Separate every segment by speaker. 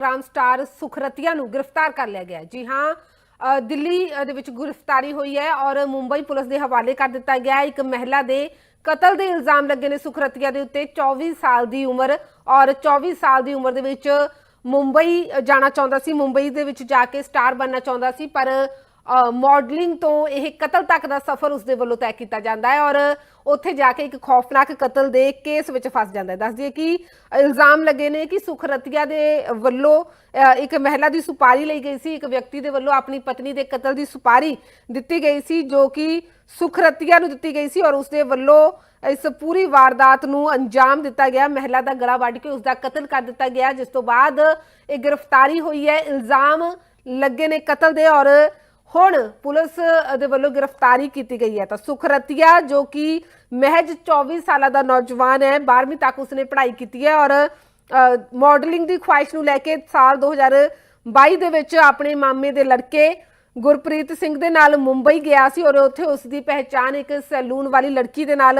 Speaker 1: Instagram star ਸੁਖਰਤੀਆ ਨੂੰ ਗ੍ਰਿਫਤਾਰ ਕਰ ਲਿਆ ਗਿਆ। ਜੀ ਹਾਂ ਦਿੱਲੀ ਦੇ ਵਿੱਚ ਗ੍ਰਿਫਤਾਰੀ ਹੋਈ ਹੈ ਔਰ ਮੁੰਬਈ ਪੁਲਿਸ ਦੇ ਹਵਾਲੇ ਕਰ ਦਿੱਤਾ ਗਿਆ ਹੈ। ਇੱਕ ਮਹਿਲਾ ਦੇ ਕਤਲ ਦੇ ਇਲਜ਼ਾਮ ਲੱਗੇ ਨੇ ਸੁਖਰਤੀਆ ਦੇ ਉੱਤੇ। 24 ਸਾਲ ਦੀ ਉਮਰ ਔਰ 24 ਸਾਲ ਦੀ ਉਮਰ ਦੇ ਵਿੱਚ ਮੁੰਬਈ ਜਾਣਾ ਚਾਹੁੰਦਾ ਸੀ। ਮੁੰਬਈ ਦੇ ਵਿੱਚ ਜਾ ਕੇ ਸਟਾਰ ਬਣਨਾ ਚਾਹੁੰਦਾ ਸੀ, ਪਰ ਮਾਡਲਿੰਗ ਤੋਂ ਇਹ ਕਤਲ ਤੱਕ ਦਾ ਸਫ਼ਰ ਉਸ ਦੇ ਵੱਲੋਂ ਤੈਅ ਕੀਤਾ ਜਾਂਦਾ ਹੈ ਔਰ ਉੱਥੇ ਜਾ ਕੇ ਇੱਕ ਖੌਫਨਾਕ ਕਤਲ ਦੇ ਕੇਸ ਵਿੱਚ ਫਸ ਜਾਂਦਾ ਹੈ। ਦੱਸ ਦਈਏ ਕਿ ਇਲਜ਼ਾਮ ਲੱਗੇ ਨੇ ਕਿ ਸੁਖਰਤੀਆ ਦੇ ਵੱਲੋਂ ਇੱਕ ਮਹਿਲਾ ਦੀ ਸੁਪਾਰੀ ਲਈ ਗਈ ਸੀ, ਇੱਕ ਵਿਅਕਤੀ ਦੇ ਵੱਲੋਂ ਆਪਣੀ ਪਤਨੀ ਦੇ ਕਤਲ ਦੀ ਸੁਪਾਰੀ ਦਿੱਤੀ ਗਈ ਸੀ, ਜੋ ਕਿ ਸੁਖਰਤੀਆ ਨੂੰ ਦਿੱਤੀ ਗਈ ਸੀ ਔਰ ਉਸ ਦੇ ਵੱਲੋਂ ਇਸ ਪੂਰੀ ਵਾਰਦਾਤ ਨੂੰ ਅੰਜਾਮ ਦਿੱਤਾ ਗਿਆ। ਮਹਿਲਾ ਦਾ ਗਲਾ ਵੱਢ ਕੇ ਉਸ ਦਾ ਕਤਲ ਕਰ ਦਿੱਤਾ ਗਿਆ, ਜਿਸ ਤੋਂ ਬਾਅਦ ਇਹ ਗ੍ਰਿਫਤਾਰੀ ਹੋਈ ਹੈ। ਇਲਜ਼ਾਮ ਲੱਗੇ ਨੇ ਕਤਲ ਦੇ ਔਰ ਹੁਣ ਪੁਲਿਸ ਦੇ ਵੱਲੋਂ ਗ੍ਰਿਫਤਾਰੀ ਕੀਤੀ ਗਈ ਹੈ ਤਾਂ ਸੁਖਰਤੀਆ, ਜੋ ਕਿ ਮਹਿਜ 24 ਸਾਲਾਂ ਦਾ ਨੌਜਵਾਨ ਹੈ 12ਵੀਂ ਤੱਕ ਉਸਨੇ ਪੜ੍ਹਾਈ ਕੀਤੀ ਹੈ ਔਰ ਮਾਡਲਿੰਗ ਦੀ ਖੁਆਇਸ਼ ਨੂੰ ਲੈ ਕੇ ਸਾਲ 2022 ਦੇ ਵਿੱਚ ਆਪਣੇ ਮਾਮੇ ਦੇ ਲੜਕੇ ਗੁਰਪ੍ਰੀਤ ਸਿੰਘ ਦੇ ਨਾਲ ਮੁੰਬਈ ਗਿਆ ਸੀ ਔਰ ਉੱਥੇ ਉਸ ਦੀ ਪਹਿਚਾਣ ਇੱਕ ਸੈਲੂਨ ਵਾਲੀ ਲੜਕੀ ਦੇ ਨਾਲ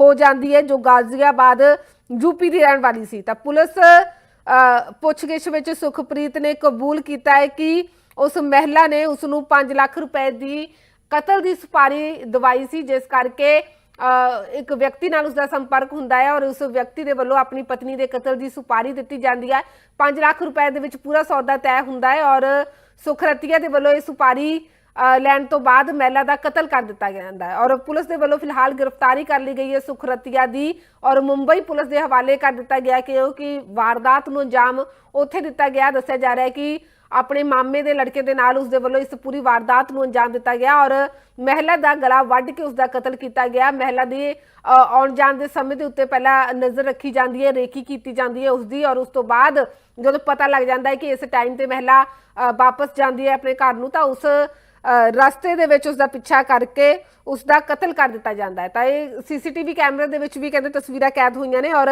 Speaker 1: ਹੋ ਜਾਂਦੀ ਹੈ, ਜੋ ਗਾਜ਼ੀਆਬਾਦ ਯੂਪੀ ਦੀ ਰਹਿਣ ਵਾਲੀ ਸੀ। ਤਾਂ ਪੁਲਿਸ ਪੁੱਛਗਿੱਛ ਵਿੱਚ ਸੁਖਪ੍ਰੀਤ ਨੇ ਕਬੂਲ ਕੀਤਾ ਹੈ ਕਿ ਉਸ ਮਹਿਲਾ ਨੇ ਉਸ ਨੂੰ 5 ਲੱਖ ਰੁਪਏ ਦੀ ਕਤਲ ਦੀ ਸੁਪਾਰੀ ਦਵਾਈ ਸੀ ਜਿਸ ਕਰਕੇ ਅ, ਇੱਕ ਵਿਅਕਤੀ ਨਾਲ ਉਸ ਦਾ ਸੰਪਰਕ ਹੁੰਦਾ ਹੈ ਔਰ ਉਸ ਵਿਅਕਤੀ ਦੇ ਵੱਲੋਂ ਆਪਣੀ ਪਤਨੀ ਦੇ ਕਤਲ ਦੀ ਸੁਪਾਰੀ ਦਿੱਤੀ ਜਾਂਦੀ ਹੈ। 5 ਲੱਖ ਰੁਪਏ ਦੇ ਵਿੱਚ ਪੂਰਾ ਸੌਦਾ ਤੈਅ ਹੁੰਦਾ ਹੈ ਔਰ ਸੁਖਰਤੀਆ ਦੇ ਵੱਲੋਂ ਇਹ ਸੁਪਾਰੀ ਅ, ਲੈਣ ਤੋਂ ਬਾਅਦ ਮਹਿਲਾ ਦਾ ਕਤਲ ਕਰ ਦਿੱਤਾ ਜਾਂਦਾ ਹੈ। ਔਰ ਪੁਲਿਸ ਦੇ ਵੱਲੋਂ ਫਿਲਹਾਲ ਗ੍ਰਿਫਤਾਰੀ ਕਰ ਲਈ ਗਈ ਹੈ ਸੁਖਰਤੀਆ ਦੀ ਔਰ ਮੁੰਬਈ ਪੁਲਿਸ ਦੇ ਹਵਾਲੇ ਕਰ ਦਿੱਤਾ ਗਿਆ ਕਿ ਉਹ ਕਿ ਵਾਰਦਾਤ ਨੂੰ ਅੰਜਾਮ ਉੱਥੇ ਦਿੱਤਾ ਗਿਆ। ਦੱਸਿਆ ਜਾ ਰਿਹਾ ਹੈ ਕਿ ਆਪਣੇ ਮਾਮੇ ਦੇ ਲੜਕੇ ਦੇ ਨਾਲ ਉਸ ਦੇ ਵੱਲੋਂ ਇਸ ਪੂਰੀ ਵਾਰਦਾਤ ਨੂੰ ਅੰਜਾਮ ਦਿੱਤਾ ਗਿਆ ਔਰ ਮਹਿਲਾ ਦਾ ਗਲਾ ਵੱਢ ਕੇ ਉਸ ਦਾ ਕਤਲ ਕੀਤਾ ਗਿਆ। ਮਹਿਲਾ ਦੀ ਆਉਣ ਜਾਣ ਦੇ ਸਮੇਂ ਦੇ ਉੱਤੇ ਪਹਿਲਾਂ ਨਜ਼ਰ ਰੱਖੀ ਜਾਂਦੀ ਹੈ ਰੇਕੀ ਕੀਤੀ ਜਾਂਦੀ ਹੈ ਉਸ ਦੀ ਔਰ ਉਸ ਤੋਂ ਬਾਅਦ ਜਦੋਂ ਪਤਾ ਲੱਗ ਜਾਂਦਾ ਹੈ ਕਿ ਇਸ ਟਾਈਮ ਤੇ ਮਹਿਲਾ ਅ, ਵਾਪਸ ਜਾਂਦੀ ਹੈ ਆਪਣੇ ਘਰ ਨੂੰ ਤਾਂ ਉਸ ਰਸਤੇ ਦੇ ਵਿੱਚ ਉਸ ਦਾ ਪਿੱਛਾ ਕਰਕੇ ਉਸ ਦਾ ਕਤਲ ਕਰ ਦਿੱਤਾ ਜਾਂਦਾ ਹੈ। ਤਾਂ ਇਹ ਸੀਸੀਟੀਵੀ ਕੈਮਰੇ ਦੇ ਵਿੱਚ ਵੀ ਕਹਿੰਦੇ ਤਸਵੀਰਾਂ ਕੈਦ ਹੋਈਆਂ ਨੇ ਔਰ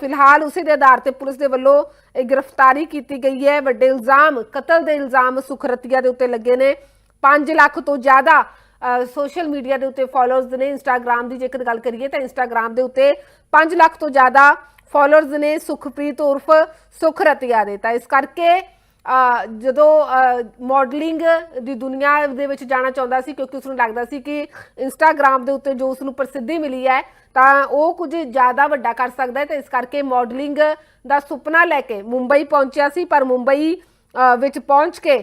Speaker 1: ਫਿਲਹਾਲ ਉਸੇ ਦੇ ਆਧਾਰ ਤੇ ਪੁਲਿਸ ਦੇ ਵੱਲੋਂ ਇਹ ਗ੍ਰਿਫਤਾਰੀ ਕੀਤੀ ਗਈ ਹੈ। ਵੱਡੇ ਇਲਜ਼ਾਮ, ਕਤਲ ਦੇ ਇਲਜ਼ਾਮ ਸੁਖਰਤੀਆ ਦੇ ਉੱਤੇ ਲੱਗੇ ਨੇ। 5 ਲੱਖ ਤੋਂ ਜ਼ਿਆਦਾ ਸੋਸ਼ਲ ਮੀਡੀਆ ਦੇ ਉੱਤੇ ਫਾਲੋਅਰਸ ਨੇ ਇੰਸਟਾਗ੍ਰam ਦੀ ਜੇਕਰ ਗੱਲ ਕਰੀਏ ਤਾਂ ਇੰਸਟਾਗ੍ਰam ਦੇ ਉੱਤੇ 5 ਲੱਖ ਤੋਂ ਜ਼ਿਆਦਾ ਫਾਲੋਅਰਸ ਨੇ ਸੁਖਪ੍ਰੀਤ ਉਰਫ ਸੁਖਰਤੀਆ ਦੇ। ਤਾਂ ਇਸ ਕਰਕੇ ਜਦੋਂ ਮਾਡਲਿੰਗ ਦੀ ਦੁਨੀਆ ਦੇ ਵਿੱਚ ਜਾਣਾ ਚਾਹੁੰਦਾ ਸੀ ਕਿਉਂਕਿ ਉਸ ਨੂੰ ਲੱਗਦਾ ਸੀ ਕਿ ਇੰਸਟਾਗ੍ਰam ਦੇ ਉੱਤੇ ਜੋ ਉਸ ਨੂੰ ਪ੍ਰਸਿੱਧੀ ਮਿਲੀ ਹੈ, ਤਾਂ ਉਹ ਕੁਝ ਜ਼ਿਆਦਾ ਵੱਡਾ ਕਰ ਸਕਦਾ ਹੈ ਤੇ ਇਸ ਕਰਕੇ ਮਾਡਲਿੰਗ ਦਾ ਸੁਪਨਾ ਲੈ ਕੇ ਮੁੰਬਈ ਪਹੁੰਚਿਆ ਸੀ, ਪਰ ਮੁੰਬਈ ਵਿੱਚ ਪਹੁੰਚ ਕੇ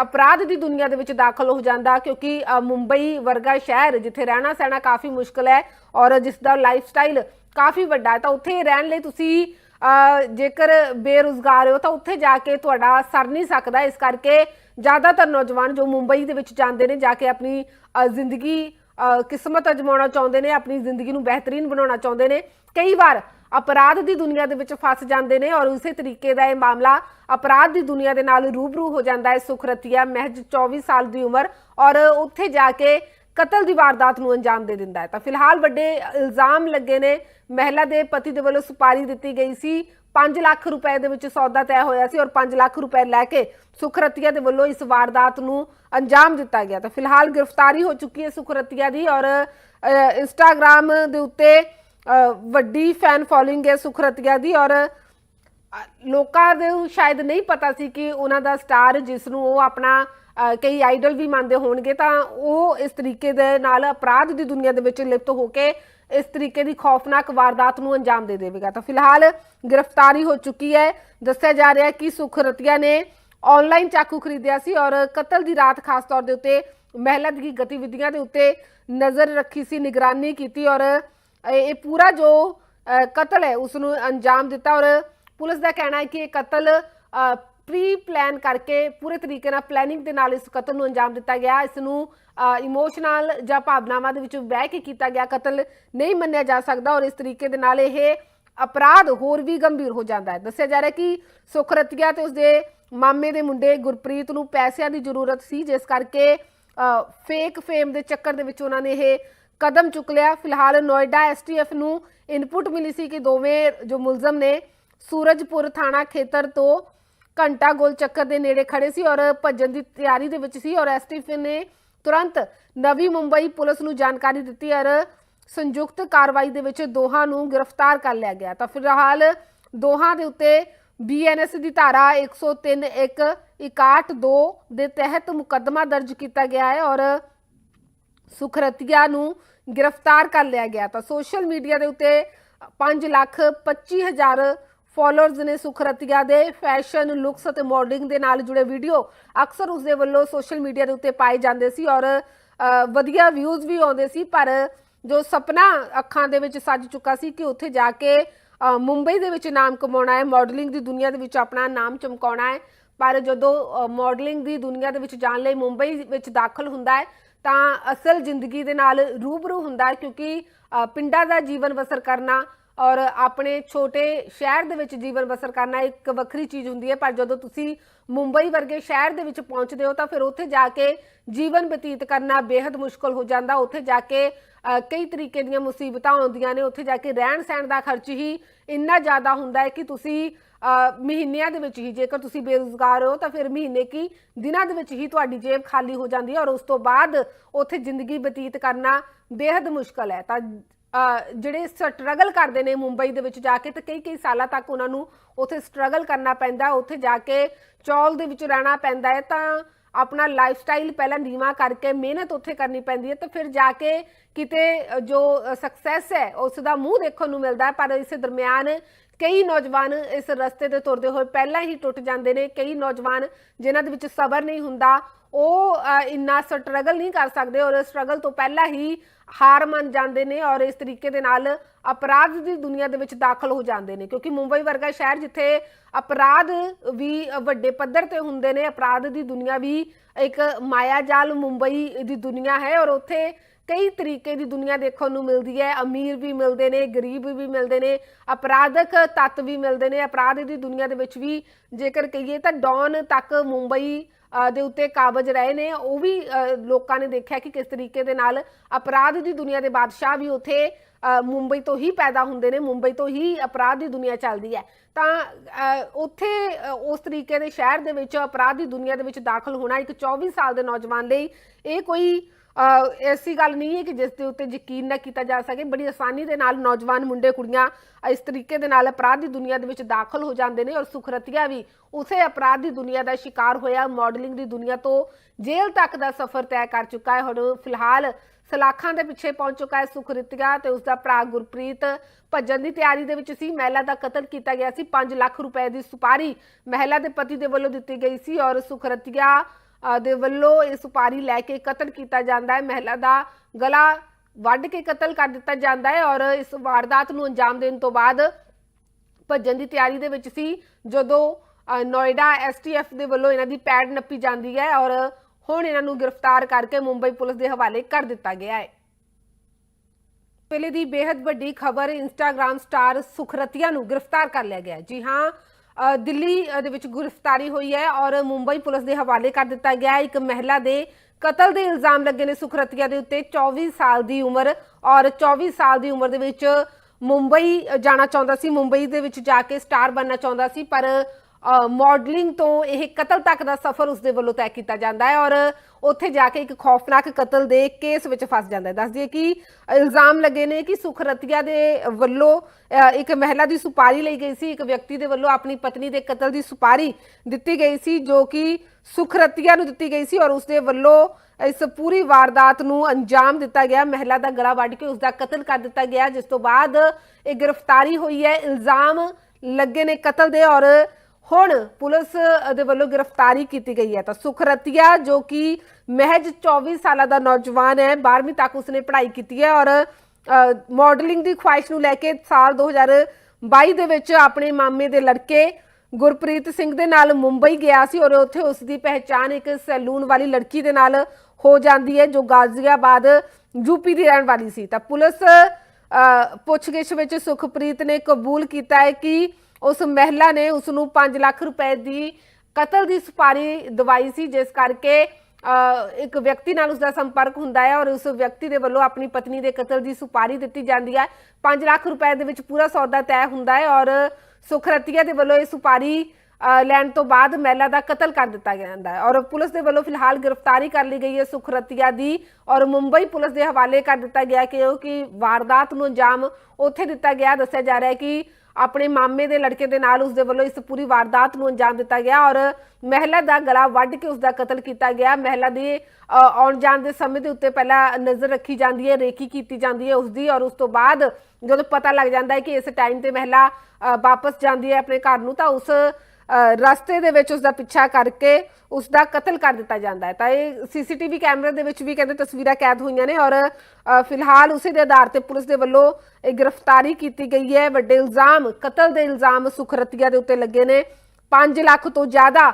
Speaker 1: ਅਪਰਾਧ ਦੀ ਦੁਨੀਆ ਦੇ ਵਿੱਚ ਦਾਖਲ ਹੋ ਜਾਂਦਾ ਕਿਉਂਕਿ ਮੁੰਬਈ ਵਰਗਾ ਸ਼ਹਿਰ ਜਿੱਥੇ ਰਹਿਣਾ ਸਹਿਣਾ ਕਾਫੀ ਮੁਸ਼ਕਲ ਹੈ ਔਰ ਜਿਸ ਦਾ ਲਾਈਫ ਸਟਾਈਲ ਕਾਫੀ ਵੱਡਾ ਹੈ, ਤਾਂ ਉੱਥੇ ਰਹਿਣ ਲਈ ਤੁਸੀਂ ਜੇਕਰ ਬੇਰੁਜ਼ਗਾਰ ਹੋ ਤਾਂ ਉੱਥੇ ਜਾ ਕੇ ਤੁਹਾਡਾ ਸਰ ਨਹੀਂ ਸਕਦਾ। ਇਸ ਕਰਕੇ ਜ਼ਿਆਦਾਤਰ ਨੌਜਵਾਨ ਜੋ ਮੁੰਬਈ ਦੇ ਵਿੱਚ ਜਾਂਦੇ ਨੇ, ਜਾ ਕੇ ਆਪਣੀ ਜ਼ਿੰਦਗੀ ਕਿਸਮਤ ਅਜਮਾਉਣਾ ਚਾਹੁੰਦੇ ਨੇ, ਆਪਣੀ ਜ਼ਿੰਦਗੀ ਨੂੰ ਬਿਹਤਰੀਨ ਬਣਾਉਣਾ ਚਾਹੁੰਦੇ ਨੇ। ਕਈ ਵਾਰ ਅਪਰਾਧ ਦੀ ਦੁਨੀਆ ਦੇ ਵਿੱਚ ਫਸ ਜਾਂਦੇ ਨੇ ਔਰ ਉਸੇ ਤਰੀਕੇ ਦਾ ਇਹ ਮਾਮਲਾ ਅਪਰਾਧ ਦੀ ਦੁਨੀਆ ਦੇ ਨਾਲ ਰੂਬਰੂ ਹੋ ਜਾਂਦਾ ਹੈ। ਸੁਖਰਤੀਆ ਮਹਿਜ 24 ਸਾਲ ਦੀ ਉਮਰ ਔਰ ਉੱਥੇ ਜਾ ਕੇ ਕਤਲ ਦੀ ਵਾਰਦਾਤ ਨੂੰ ਅੰਜਾਮ ਦੇ ਦਿੰਦਾ ਹੈ। ਤਾਂ ਫਿਲਹਾਲ ਵੱਡੇ ਇਲਜ਼ਾਮ ਲੱਗੇ ਨੇ। ਮਹਿਲਾ ਦੇ ਪਤੀ ਦੇ ਵੱਲੋਂ ਸੁਪਾਰੀ ਦਿੱਤੀ ਗਈ ਸੀ। 5 ਲੱਖ ਰੁਪਏ ਦੇ ਵਿੱਚ ਸੌਦਾ ਤੈਅ ਹੋਇਆ ਸੀ ਔਰ 5 ਲੱਖ ਰੁਪਏ ਲੈ ਕੇ ਸੁਖਰਤੀਆ ਦੇ ਵੱਲੋਂ ਇਸ ਵਾਰਦਾਤ ਨੂੰ ਅੰਜਾਮ ਦਿੱਤਾ ਗਿਆ। ਤਾਂ ਫਿਲਹਾਲ ਗ੍ਰਿਫਤਾਰੀ ਹੋ ਚੁੱਕੀ ਹੈ ਸੁਖਰਤੀਆ ਦੀ ਔਰ ਇੰਸਟਾਗ੍ਰam ਦੇ ਉੱਤੇ ਅ, ਵੱਡੀ ਫੈਨ ਫੋਲੋਇੰਗ ਹੈ ਸੁਖਰਤੀਆ ਦੀ ਔਰ ਲੋਕਾਂ ਦੇ ਨੂੰ ਸ਼ਾਇਦ ਨਹੀਂ ਪਤਾ ਸੀ ਕਿ ਉਹਨਾਂ ਦਾ ਸਟਾਰ ਜਿਸ ਨੂੰ ਉਹ ਆਪਣਾ ਕਈ ਆਈਡਲ ਵੀ ਮੰਨਦੇ ਹੋਣਗੇ, ਤਾਂ ਉਹ ਇਸ ਤਰੀਕੇ ਦੇ ਨਾਲ ਅਪਰਾਧ ਦੀ ਦੁਨੀਆ ਦੇ ਵਿੱਚ ਲਿਪਤ ਹੋ ਕੇ ਇਸ ਤਰੀਕੇ ਦੀ ਖੌਫਨਾਕ ਵਾਰਦਾਤ ਨੂੰ ਅੰਜਾਮ ਦੇ ਦੇਵੇਗਾ। ਤਾਂ ਫਿਲਹਾਲ ਗ੍ਰਿਫਤਾਰੀ ਹੋ ਚੁੱਕੀ ਹੈ। ਦੱਸਿਆ ਜਾ ਰਿਹਾ ਹੈ ਕਿ ਸੁਖਰਤੀਆ ਨੇ ਆਨਲਾਈਨ ਚਾਕੂ ਖਰੀਦਿਆ ਸੀ ਔਰ ਕਤਲ ਦੀ ਰਾਤ ਖਾਸ ਤੌਰ ਦੇ ਉੱਤੇ ਮਹਿਲਾ ਦੀ ਗਤੀਵਿਧੀਆਂ ਦੇ ਉੱਤੇ ਨਜ਼ਰ ਰੱਖੀ ਸੀ, ਨਿਗਰਾਨੀ ਕੀਤੀ ਔਰ ਇਹ ਪੂਰਾ ਜੋ ਕਤਲ ਹੈ ਉਸ ਨੂੰ ਅੰਜਾਮ ਦਿੱਤਾ ਔਰ ਪੁਲਿਸ ਦਾ ਕਹਿਣਾ ਹੈ ਕਿ ਇਹ ਕਤਲ ਪ੍ਰੀ ਪਲਾਨ ਕਰਕੇ ਪੂਰੇ ਤਰੀਕੇ ਨਾਲ ਪਲੈਨਿੰਗ ਦੇ ਨਾਲ ਇਸ ਕਤਲ ਨੂੰ ਅੰਜਾਮ ਦਿੱਤਾ ਗਿਆ। ਇਸ ਨੂੰ ਇਮੋਸ਼ਨਲ ਜਾਂ ਭਾਵਨਾਵਾਂ ਦੇ ਵਿੱਚ ਬਹਿ ਕੇ ਕੀਤਾ ਗਿਆ ਕਤਲ ਨਹੀਂ ਮੰਨਿਆ ਜਾ ਸਕਦਾ ਔਰ ਇਸ ਤਰੀਕੇ ਦੇ ਨਾਲ ਇਹ ਅਪਰਾਧ ਹੋਰ ਵੀ ਗੰਭੀਰ ਹੋ ਜਾਂਦਾ ਹੈ। ਦੱਸਿਆ ਜਾ ਰਿਹਾ ਕਿ ਸੁਖਰਤੀਆ ਤੇ ਉਸਦੇ ਮਾਮੇ ਦੇ ਮੁੰਡੇ ਗੁਰਪ੍ਰੀਤ ਨੂੰ ਪੈਸਿਆਂ ਦੀ ਜ਼ਰੂਰਤ ਸੀ, ਜਿਸ ਕਰਕੇ ਫੇਕ ਫੇਮ ਦੇ ਚੱਕਰ ਦੇ ਵਿੱਚ ਉਹਨਾਂ ਨੇ ਇਹ ਕਦਮ ਚੁੱਕ ਲਿਆ। ਫਿਲਹਾਲ ਨੋਇਡਾ ਐਸਟੀਐਫ ਨੂੰ ਇਨਪੁਟ ਮਿਲੀ ਸੀ ਕਿ ਦੋਵੇਂ ਜੋ ਮੁਲਜ਼ਮ ਨੇ ਸੂਰਜਪੁਰ ਥਾਣਾ ਖੇਤਰ ਤੋਂ ਘੰਟਾ ਗੋਲ ਚੱਕਰ ਦੇ ਨੇੜੇ ਖੜੇ ਸੀ ਔਰ ਭੱਜਣ ਦੀ ਤਿਆਰੀ ਦੇ ਵਿੱਚ ਸੀ ਔਰ ਐਸਟੀਐਫ ਨੇ ਤੁਰੰਤ ਨਵੀਂ ਮੁੰਬਈ ਪੁਲਿਸ ਨੂੰ ਜਾਣਕਾਰੀ ਦਿੱਤੀ ਔਰ ਸੰਯੁਕਤ ਕਾਰਵਾਈ ਦੇ ਵਿੱਚ ਦੋਹਾਂ ਨੂੰ ਗ੍ਰਿਫਤਾਰ ਕਰ ਲਿਆ ਗਿਆ। ਤਾਂ ਫਿਲਹਾਲ ਦੋਹਾਂ ਦੇ ਉੱਤੇ ਬੀਐਨਐਸ ਦੀ ਧਾਰਾ 103 1 61 ਦੇ ਤਹਿਤ ਮੁਕੱਦਮਾ ਦਰਜ ਕੀਤਾ ਗਿਆ ਹੈ ਔਰ ਸੁਖਰਤੀਆ ਨੂੰ ਗ੍ਰਿਫਤਾਰ ਕਰ ਲਿਆ ਗਿਆ। ਤਾਂ ਸੋਸ਼ਲ ਮੀਡੀਆ ਦੇ ਉੱਤੇ 5 ਲੱਖ 25 ਹਜ਼ਾਰ ਫਾਲੋਅਰਸ ਨੇ ਸੁਖਰਤੀਆ ਦੇ ਫੈਸ਼ਨ ਲੁੱਕਸ ਅਤੇ ਮਾਡਲਿੰਗ ਦੇ ਨਾਲ ਜੁੜੇ ਵੀਡੀਓ ਅਕਸਰ ਉਸ ਦੇ ਵੱਲੋਂ ਸੋਸ਼ਲ ਮੀਡੀਆ ਦੇ ਉੱਤੇ ਪਾਏ ਜਾਂਦੇ ਸੀ ਔਰ ਵਧੀਆ ਵਿਊਜ਼ ਵੀ ਆਉਂਦੇ ਸੀ, ਪਰ ਜੋ ਸੁਪਨਾ ਅੱਖਾਂ ਦੇ ਵਿੱਚ ਸੱਜ ਚੁੱਕਾ ਸੀ ਕਿ ਉੱਥੇ ਜਾ ਕੇ ਮੁੰਬਈ ਦੇ ਵਿੱਚ ਨਾਮ ਕਮਾਉਣਾ ਹੈ ਮਾਡਲਿੰਗ ਦੀ ਦੁਨੀਆ ਦੇ ਵਿੱਚ ਆਪਣਾ ਨਾਮ ਚਮਕਾਉਣਾ ਹੈ, ਪਰ ਜਦੋਂ ਮਾਡਲਿੰਗ ਦੀ ਦੁਨੀਆ ਦੇ ਵਿੱਚ ਜਾਣ ਲਈ ਮੁੰਬਈ ਵਿੱਚ ਦਾਖਲ ਹੁੰਦਾ ਹੈ, ਤਾਂ ਅਸਲ ਜ਼ਿੰਦਗੀ ਦੇ ਨਾਲ ਰੂਬਰੂ ਹੁੰਦਾ ਹੈ ਕਿਉਂਕਿ ਪਿੰਡਾਂ ਦਾ ਜੀਵਨ ਬਸਰ ਕਰਨਾ ਔਰ ਆਪਣੇ ਛੋਟੇ ਸ਼ਹਿਰ ਦੇ ਵਿੱਚ ਜੀਵਨ ਬਸਰ ਕਰਨਾ ਇੱਕ ਵੱਖਰੀ ਚੀਜ਼ ਹੁੰਦੀ ਹੈ, ਪਰ ਜਦੋਂ ਤੁਸੀਂ ਮੁੰਬਈ ਵਰਗੇ ਸ਼ਹਿਰ ਦੇ ਵਿੱਚ ਪਹੁੰਚਦੇ ਹੋ ਤਾਂ ਫਿਰ ਉੱਥੇ ਜਾ ਕੇ ਜੀਵਨ ਬਤੀਤ ਕਰਨਾ ਬੇहद ਮੁਸ਼ਕਲ ਹੋ ਜਾਂਦਾ। ਉੱਥੇ ਜਾ ਕੇ ਕਈ ਤਰੀਕੇ ਦੀਆਂ ਮੁਸੀਬਤਾਂ ਆਉਂਦੀਆਂ ਨੇ। ਉੱਥੇ ਜਾ ਕੇ ਰਹਿਣ ਸਹਿਣ ਦਾ ਖਰਚ ਹੀ ਇੰਨਾ ਜ਼ਿਆਦਾ ਹੁੰਦਾ ਹੈ ਕਿ ਤੁਸੀਂ ਮਹੀਨਿਆਂ ਦੇ ਵਿੱਚ ਹੀ ਜੇਕਰ ਤੁਸੀਂ ਬੇਰੋਜ਼ਗਾਰ ਹੋ ਤਾਂ ਫਿਰ ਮਹੀਨੇ ਕੀ ਦਿਨਾਂ ਦੇ ਵਿੱਚ ਹੀ ਤੁਹਾਡੀ ਜੇਬ ਖਾਲੀ ਹੋ ਜਾਂਦੀ ਹੈ ਔਰ ਉਸ ਤੋਂ ਬਾਅਦ ਉੱਥੇ ਜ਼ਿੰਦਗੀ ਬਤੀਤ ਕਰਨਾ ਬੇहद ਮੁਸ਼ਕਲ ਹੈ। ਤਾਂ ਜਿਹੜੇ ਸਟਰਗਲ ਕਰਦੇ ਨੇ ਮੁੰਬਈ ਦੇ ਵਿੱਚ ਜਾ ਕੇ ਤੇ ਕਈ ਕਈ ਸਾਲਾਂ ਤੱਕ ਉਹਨਾਂ ਨੂੰ ਉੱਥੇ ਸਟਰਗਲ ਕਰਨਾ ਪੈਂਦਾ, ਉੱਥੇ ਜਾ ਕੇ ਚੌਲ ਦੇ ਵਿੱਚ ਰਹਿਣਾ ਪੈਂਦਾ ਹੈ, ਤਾਂ ਆਪਣਾ ਲਾਈਫ ਸਟਾਈਲ ਪਹਿਲਾਂ ਨੀਵਾ ਕਰਕੇ ਮਿਹਨਤ ਉੱਥੇ ਕਰਨੀ ਪੈਂਦੀ ਹੈ ਤੇ ਫਿਰ ਜਾ ਕੇ ਕਿਤੇ ਜੋ ਸਕਸੈਸ ਹੈ, ਉਸ ਦਾ ਮੂੰਹ ਦੇਖਣ ਨੂੰ ਮਿਲਦਾ ਹੈ, ਪਰ ਇਸ ਦਰਮਿਆਨ ਕਈ ਨੌਜਵਾਨ ਇਸ ਰਸਤੇ ਤੇ ਤੁਰਦੇ ਹੋਏ ਪਹਿਲਾਂ ਹੀ ਟੁੱਟ ਜਾਂਦੇ ਨੇ, ਕਈ ਨੌਜਵਾਨ ਜਿਨ੍ਹਾਂ ਦੇ ਵਿੱਚ ਸਬਰ ਨਹੀਂ ਹੁੰਦਾ, ਉਹ ਇੰਨਾ ਸਟਰਗਲ ਨਹੀਂ ਕਰ ਸਕਦੇ ਔਰ ਸਟਰਗਲ ਤੋਂ ਪਹਿਲਾਂ ਹੀ ਹਾਰ ਮੰਨ ਜਾਂਦੇ ਨੇ ਔਰ ਇਸ ਤਰੀਕੇ ਦੇ ਨਾਲ ਅਪਰਾਧ ਦੀ ਦੁਨੀਆ ਦੇ ਵਿੱਚ ਦਾਖਲ ਹੋ ਜਾਂਦੇ ਨੇ, ਕਿਉਂਕਿ ਮੁੰਬਈ ਵਰਗਾ ਸ਼ਹਿਰ ਜਿੱਥੇ ਅਪਰਾਧ ਵੀ ਵੱਡੇ ਪੱਧਰ ਤੇ ਹੁੰਦੇ ਨੇ, ਅਪਰਾਧ ਦੀ ਦੁਨੀਆ ਵੀ ਇੱਕ ਮਾਇਆਜਾਲ ਮੁੰਬਈ ਦੀ ਦੁਨੀਆ ਹੈ ਔਰ ਉੱਥੇ ਕਈ ਤਰੀਕੇ ਦੀ ਦੁਨੀਆ ਦੇਖਣ ਨੂੰ ਮਿਲਦੀ ਹੈ, ਅਮੀਰ ਵੀ ਮਿਲਦੇ ਨੇ, ਗਰੀਬ ਵੀ ਮਿਲਦੇ ਨੇ, ਅਪਰਾਧਕ ਤੱਤ ਵੀ ਮਿਲਦੇ ਨੇ, ਅਪਰਾਧ ਦੀ ਦੁਨੀਆ ਦੇ ਵਿੱਚ ਵੀ ਜੇਕਰ ਕਹੀਏ ਤਾਂ ਡੌਨ ਤੱਕ ਮੁੰਬਈ ਦੇ ਉੱਤੇ ਕਾਬਜ ਰਹੇ ਨੇ। ਉਹ ਵੀ ਲੋਕਾਂ ਨੇ ਦੇਖਿਆ ਕਿ ਕਿਸ ਤਰੀਕੇ ਦੇ ਨਾਲ ਅਪਰਾਧ ਦੀ ਦੁਨੀਆ ਦੇ ਬਾਦਸ਼ਾਹ ਵੀ ਉੱਥੇ ਮੁੰਬਈ ਤੋਂ ਹੀ ਪੈਦਾ ਹੁੰਦੇ ਨੇ। ਮੁੰਬਈ ਤੋਂ ਹੀ ਅਪਰਾਧ ਦੀ ਦੁਨੀਆ ਚੱਲਦੀ ਹੈ। ਤਾਂ ਉੱਥੇ ਉਸ ਤਰੀਕੇ ਦੇ ਸ਼ਹਿਰ ਦੇ ਵਿੱਚ ਅਪਰਾਧ ਦੀ ਦੁਨੀਆ ਦੇ ਵਿੱਚ ਦਾਖਲ ਹੋਣਾ ਇੱਕ 24 ਸਾਲ ਦੇ ਨੌਜਵਾਨ ਲਈ ਇਹ ਕੋਈ ਐਸੀ ਗੱਲ ਨਹੀਂ ਹੈ ਕਿ ਜਿਸ ਦੇ ਉੱਤੇ ਯਕੀਨ ਨਾ ਕੀਤਾ ਜਾ ਸਕੇ। ਬੜੀ ਆਸਾਨੀ ਦੇ ਨਾਲ ਨੌਜਵਾਨ ਮੁੰਡੇ, ਕੁੜੀਆਂ ਇਸ ਤਰੀਕੇ ਦੇ ਨਾਲ ਅਪਰਾਧ ਦੀ ਦੁਨੀਆ ਦੇ ਵਿੱਚ ਦਾਖਲ ਹੋ ਜਾਂਦੇ ਨੇ ਔਰ ਸੁਖਰਤੀਆ ਵੀ ਉਸੇ ਅਪਰਾਧ ਦੀ ਦੁਨੀਆ ਦਾ ਸ਼ਿਕਾਰ ਹੋਇਆ। ਮਾਡਲਿੰਗ ਦੀ ਦੁਨੀਆ ਤੋਂ ਜੇਲ੍ਹ ਤੱਕ ਦਾ ਸਫ਼ਰ ਤੈਅ ਕਰ ਚੁੱਕਾ ਹੈ। ਹੁਣ ਫਿਲਹਾਲ ਸਲਾਖਾਂ ਦੇ ਪਿੱਛੇ ਪਹੁੰਚ ਚੁੱਕਾ ਹੈ ਸੁਖਰਤੀਆ ਤੇ ਉਸ ਦਾ ਭਰਾ ਗੁਰਪ੍ਰੀਤ। ਭੱਜਣ ਦੀ ਤਿਆਰੀ ਦੇ ਵਿੱਚ ਸੀ। ਮਹਿਲਾ ਦਾ ਕਤਲ ਕੀਤਾ ਗਿਆ ਸੀ। 5 ਲੱਖ ਰੁਪਏ ਦੀ ਸੁਪਾਰੀ ਮਹਿਲਾ ਦੇ ਪਤੀ ਦੇ ਵੱਲੋਂ ਦਿੱਤੀ ਗਈ ਸੀ ਔਰ ਸੁਖਰਤੀਆ ਦੇ ਵੱਲੋਂ ਇਹ ਸੁਪਾਰੀ ਲੈ ਕੇ ਕਤਲ ਕੀਤਾ ਜਾਂਦਾ ਹੈ। ਮਹਿਲਾ ਦਾ ਗਲਾ ਵੱਢ ਕੇ ਕਤਲ ਕਰ ਦਿੱਤਾ ਜਾਂਦਾ ਹੈ ਔਰ ਇਸ ਵਾਰਦਾਤ ਨੂੰ ਅੰਜਾਮ ਦੇਣ ਤੋਂ ਬਾਅਦ ਭੱਜਣ ਦੀ ਤਿਆਰੀ ਦੇ ਵਿੱਚ ਸੀ, ਜਦੋਂ ਨੋਇਡਾ ਐਸਟੀਐਫ ਦੇ ਵੱਲੋਂ ਇਹਨਾਂ ਦੀ ਪੈੜ ਨੱਪੀ ਜਾਂਦੀ ਹੈ ਔਰ ਹੁਣ ਇਹਨਾਂ ਨੂੰ ਗ੍ਰਿਫਤਾਰ ਕਰਕੇ ਮੁੰਬਈ ਪੁਲਿਸ ਦੇ ਹਵਾਲੇ ਕਰ ਦਿੱਤਾ ਗਿਆ ਹੈ। ਪਹਿਲੇ ਦੀ ਬੇहद ਵੱਡੀ ਖਬਰ ਇੰਸਟਾਗ੍ਰam ਸਟਾਰ ਸੁਖਰਤੀਆ ਨੂੰ ਗ੍ਰਿਫਤਾਰ ਕਰ ਲਿਆ ਗਿਆ ਜੀ ਹਾਂ ਦਿੱਲੀ ਦੇ ਵਿੱਚ ਗ੍ਰਿਫਤਾਰੀ ਹੋਈ ਹੈ ਔਰ ਮੁੰਬਈ ਪੁਲਿਸ ਦੇ ਹਵਾਲੇ ਕਰ ਦਿੱਤਾ ਗਿਆ ਹੈ। ਇੱਕ ਮਹਿਲਾ ਦੇ ਕਤਲ ਦੇ ਇਲਜ਼ਾਮ ਲੱਗੇ ਨੇ ਸੁਖਰਤੀਆ ਦੇ ਉੱਤੇ। 24 ਸਾਲ ਦੀ ਉਮਰ ਔਰ 24 ਸਾਲ ਦੀ ਉਮਰ ਦੇ ਵਿੱਚ ਮੁੰਬਈ ਜਾਣਾ ਚਾਹੁੰਦਾ ਸੀ। ਮੁੰਬਈ ਦੇ ਵਿੱਚ ਜਾ ਕੇ ਸਟਾਰ ਬਣਨਾ ਚਾਹੁੰਦਾ ਸੀ, ਪਰ ਮਾਡਲਿੰਗ ਤੋਂ ਇਹ ਕਤਲ ਤੱਕ ਦਾ ਸਫ਼ਰ ਉਸ ਦੇ ਵੱਲੋਂ ਤੈਅ ਕੀਤਾ ਜਾਂਦਾ ਹੈ ਔਰ ਉੱਥੇ ਜਾ ਕੇ ਇੱਕ ਖੌਫਨਾਕ ਕਤਲ ਦੇ ਕੇਸ ਵਿੱਚ ਫਸ ਜਾਂਦਾ ਹੈ। ਦੱਸ ਦਈਏ ਕਿ ਇਲਜ਼ਾਮ ਲੱਗੇ ਨੇ ਕਿ ਸੁਖਰਤੀਆ ਦੇ ਵੱਲੋਂ ਇੱਕ ਮਹਿਲਾ ਦੀ ਸੁਪਾਰੀ ਲਈ ਗਈ ਸੀ। ਇੱਕ ਵਿਅਕਤੀ ਦੇ ਵੱਲੋਂ ਆਪਣੀ ਪਤਨੀ ਦੇ ਕਤਲ ਦੀ ਸੁਪਾਰੀ ਦਿੱਤੀ ਗਈ ਸੀ, ਜੋ ਕਿ ਸੁਖਰਤੀਆ ਨੂੰ ਦਿੱਤੀ ਗਈ ਸੀ ਔਰ ਉਸ ਦੇ ਵੱਲੋਂ ਇਸ ਪੂਰੀ ਵਾਰਦਾਤ ਨੂੰ ਅੰਜਾਮ ਦਿੱਤਾ ਗਿਆ। ਮਹਿਲਾ ਦਾ ਗਲਾ ਵੱਢ ਕੇ ਉਸ ਦਾ ਕਤਲ ਕਰ ਦਿੱਤਾ ਗਿਆ, ਜਿਸ ਤੋਂ ਬਾਅਦ ਇਹ ਗ੍ਰਿਫਤਾਰੀ ਹੋਈ ਹੈ। ਇਲਜ਼ਾਮ ਲੱਗੇ ਨੇ ਕਤਲ ਦੇ ਔਰ ਹੁਣ ਪੁਲਿਸ ਦੇ ਵੱਲੋਂ ਗ੍ਰਿਫਤਾਰੀ ਕੀਤੀ ਗਈ ਹੈ ਤਾਂ ਸੁਖਰਤੀਆ ਜੋ ਕਿ ਮਹਿਜ 24 ਸਾਲਾਂ ਦਾ ਨੌਜਵਾਨ ਹੈ 12ਵੀਂ ਤੱਕ ਉਸਨੇ ਪੜ੍ਹਾਈ ਕੀਤੀ ਹੈ ਔਰ ਮਾਡਲਿੰਗ ਦੀ ਖੁਆਇਸ਼ ਨੂੰ ਲੈ ਕੇ ਸਾਲ 2022 ਦੇ ਵਿੱਚ ਆਪਣੇ ਮਾਮੇ ਦੇ ਲੜਕੇ ਗੁਰਪ੍ਰੀਤ ਸਿੰਘ ਦੇ ਨਾਲ ਮੁੰਬਈ ਗਿਆ ਸੀ ਔਰ ਉੱਥੇ ਉਸ ਦੀ ਪਹਿਚਾਣ ਇੱਕ ਸੈਲੂਨ ਵਾਲੀ ਲੜਕੀ ਦੇ ਨਾਲ ਹੋ ਜਾਂਦੀ ਹੈ ਜੋ ਗਾਜ਼ੀਆਬਾਦ ਯੂਪੀ ਦੀ ਰਹਿਣ ਵਾਲੀ ਸੀ। ਤਾਂ ਪੁਲਿਸ ਪੁੱਛਗਿੱਛ ਵਿੱਚ ਸੁਖਪ੍ਰੀਤ ਨੇ ਕਬੂਲ ਕੀਤਾ ਹੈ ਕਿ ਉਸ ਮਹਿਲਾ ਨੇ ਉਸ ਨੂੰ 5 ਲੱਖ ਰੁਪਏ ਦੀ ਕਤਲ ਦੀ ਸੁਪਾਰੀ ਦਵਾਈ ਸੀ ਜਿਸ ਕਰਕੇ ਅ, ਇੱਕ ਵਿਅਕਤੀ ਨਾਲ ਉਸ ਦਾ ਸੰਪਰਕ ਹੁੰਦਾ ਹੈ ਔਰ ਉਸ ਵਿਅਕਤੀ ਦੇ ਵੱਲੋਂ ਆਪਣੀ ਪਤਨੀ ਦੇ ਕਤਲ ਦੀ ਸੁਪਾਰੀ ਦਿੱਤੀ ਜਾਂਦੀ ਹੈ। 5 ਲੱਖ ਰੁਪਏ ਦੇ ਵਿੱਚ ਪੂਰਾ ਸੌਦਾ ਤੈਅ ਹੁੰਦਾ ਹੈ ਔਰ ਸੁਖਰਤੀਆ ਦੇ ਵੱਲੋਂ ਇਹ ਸੁਪਾਰੀ ਅ, ਲੈਣ ਤੋਂ ਬਾਅਦ ਮਹਿਲਾ ਦਾ ਕਤਲ ਕਰ ਦਿੱਤਾ ਜਾਂਦਾ ਹੈ। ਔਰ ਪੁਲਿਸ ਦੇ ਵੱਲੋਂ ਫਿਲਹਾਲ ਗ੍ਰਿਫਤਾਰੀ ਕਰ ਲਈ ਗਈ ਹੈ ਸੁਖਰਤੀਆ ਦੀ ਔਰ ਮੁੰਬਈ ਪੁਲਿਸ ਦੇ ਹਵਾਲੇ ਕਰ ਦਿੱਤਾ ਗਿਆ ਕਿ ਉਹ ਕਿ ਵਾਰਦਾਤ ਨੂੰ ਅੰਜਾਮ ਉੱਥੇ ਦਿੱਤਾ ਗਿਆ। ਦੱਸਿਆ ਜਾ ਰਿਹਾ ਹੈ ਕਿ ਆਪਣੇ ਮਾਮੇ ਦੇ ਲੜਕੇ ਦੇ ਨਾਲ ਉਸ ਦੇ ਵੱਲੋਂ ਇਸ ਪੂਰੀ ਵਾਰਦਾਤ ਨੂੰ ਅੰਜਾਮ ਦਿੱਤਾ ਗਿਆ ਔਰ ਮਹਿਲਾ ਦਾ ਗਲਾ ਵੱਢ ਕੇ ਉਸ ਦਾ ਕਤਲ ਕੀਤਾ ਗਿਆ। ਮਹਿਲਾ ਦੇ ਅ, ਆਉਣ ਜਾਣ ਦੇ ਸਮੇਂ ਦੇ ਉੱਤੇ ਪਹਿਲਾਂ ਨਜ਼ਰ ਰੱਖੀ ਜਾਂਦੀ ਹੈ ਰੇਕੀ ਕੀਤੀ ਜਾਂਦੀ ਹੈ ਉਸ ਦੀ ਔਰ ਉਸ ਤੋਂ ਬਾਅਦ ਜਦੋਂ ਪਤਾ ਲੱਗ ਜਾਂਦਾ ਹੈ ਕਿ ਇਸ ਟਾਈਮ ਤੇ ਮਹਿਲਾ ਅ, ਵਾਪਸ ਜਾਂਦੀ ਹੈ ਆਪਣੇ ਘਰ ਨੂੰ ਤਾਂ ਉਸ ਰਸਤੇ ਦੇ ਵਿੱਚ ਉਸ ਦਾ ਪਿੱਛਾ ਕਰਕੇ ਉਸ ਦਾ ਕਤਲ ਕਰ ਦਿੱਤਾ ਜਾਂਦਾ ਹੈ। ਤਾਂ ਇਹ ਸੀਸੀਟੀਵੀ ਕੈਮਰੇ ਦੇ ਵਿੱਚ ਵੀ ਕਹਿੰਦੇ ਤਸਵੀਰਾਂ ਕੈਦ ਹੋਈਆਂ ਨੇ ਔਰ ਫਿਲਹਾਲ ਉਸੇ ਦੇ ਆਧਾਰ ਤੇ ਪੁਲਿਸ ਦੇ ਵੱਲੋਂ ਇਹ ਗ੍ਰਿਫਤਾਰੀ ਕੀਤੀ ਗਈ ਹੈ। ਵੱਡੇ ਇਲਜ਼ਾਮ, ਕਤਲ ਦੇ ਇਲਜ਼ਾਮ ਸੁਖਰਤੀਆ ਦੇ ਉੱਤੇ ਲੱਗੇ ਨੇ। 5 ਲੱਖ ਤੋਂ ਜ਼ਿਆਦਾ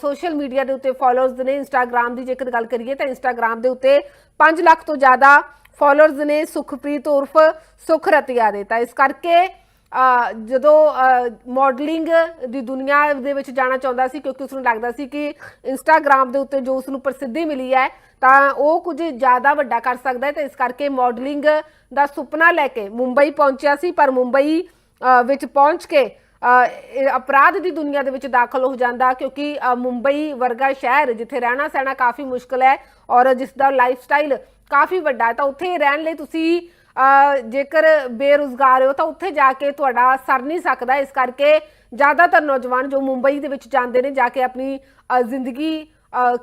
Speaker 1: ਸੋਸ਼ਲ ਮੀਡੀਆ ਦੇ ਉੱਤੇ ਫਾਲੋਅਰਸ ਨੇ ਇੰਸਟਾਗ੍ਰam ਦੀ ਜੇਕਰ ਗੱਲ ਕਰੀਏ ਤਾਂ ਇੰਸਟਾਗ੍ਰam ਦੇ ਉੱਤੇ 5 ਲੱਖ ਤੋਂ ਜ਼ਿਆਦਾ ਫਾਲੋਅਰਸ ਨੇ ਸੁਖਪ੍ਰੀਤ ਉਰਫ ਸੁਖਰਤੀਆ ਦੇ। ਤਾਂ ਇਸ ਕਰਕੇ ਜਦੋਂ ਮਾਡਲਿੰਗ ਦੀ ਦੁਨੀਆ ਦੇ ਵਿੱਚ ਜਾਣਾ ਚਾਹੁੰਦਾ ਸੀ, ਕਿਉਂਕਿ ਉਸ ਨੂੰ ਲੱਗਦਾ ਸੀ ਕਿ ਇੰਸਟਾਗ੍ਰam ਦੇ ਉੱਤੇ ਜੋ ਉਸ ਨੂੰ ਪ੍ਰਸਿੱਧੀ ਮਿਲੀ ਹੈ, ਤਾਂ ਉਹ ਕੁਝ ਜ਼ਿਆਦਾ ਵੱਡਾ ਕਰ ਸਕਦਾ ਹੈ ਤੇ ਇਸ ਕਰਕੇ ਮਾਡਲਿੰਗ ਦਾ ਸੁਪਨਾ ਲੈ ਕੇ ਮੁੰਬਈ ਪਹੁੰਚਿਆ ਸੀ, ਪਰ ਮੁੰਬਈ ਵਿੱਚ ਪਹੁੰਚ ਕੇ ਅਪਰਾਧ ਦੀ ਦੁਨੀਆ ਦੇ ਵਿੱਚ ਦਾਖਲ ਹੋ ਜਾਂਦਾ, ਕਿਉਂਕਿ ਮੁੰਬਈ ਵਰਗਾ ਸ਼ਹਿਰ ਜਿੱਥੇ ਰਹਿਣਾ ਸਹਿਣਾ ਕਾਫੀ ਮੁਸ਼ਕਲ ਹੈ ਔਰ ਜਿਸ ਦਾ ਲਾਈਫ ਸਟਾਈਲ ਕਾਫੀ ਵੱਡਾ ਹੈ, ਤਾਂ ਉੱਥੇ ਰਹਿਣ ਲਈ ਤੁਸੀਂ ਜੇਕਰ ਬੇਰੁਜ਼ਗਾਰ ਹੋ ਤਾਂ ਉੱਥੇ ਜਾ ਕੇ ਤੁਹਾਡਾ ਸਰ ਨਹੀਂ ਸਕਦਾ। ਇਸ ਕਰਕੇ ਜ਼ਿਆਦਾਤਰ ਨੌਜਵਾਨ ਜੋ ਮੁੰਬਈ ਦੇ ਵਿੱਚ ਜਾਂਦੇ ਨੇ, ਜਾ ਕੇ ਆਪਣੀ ਜ਼ਿੰਦਗੀ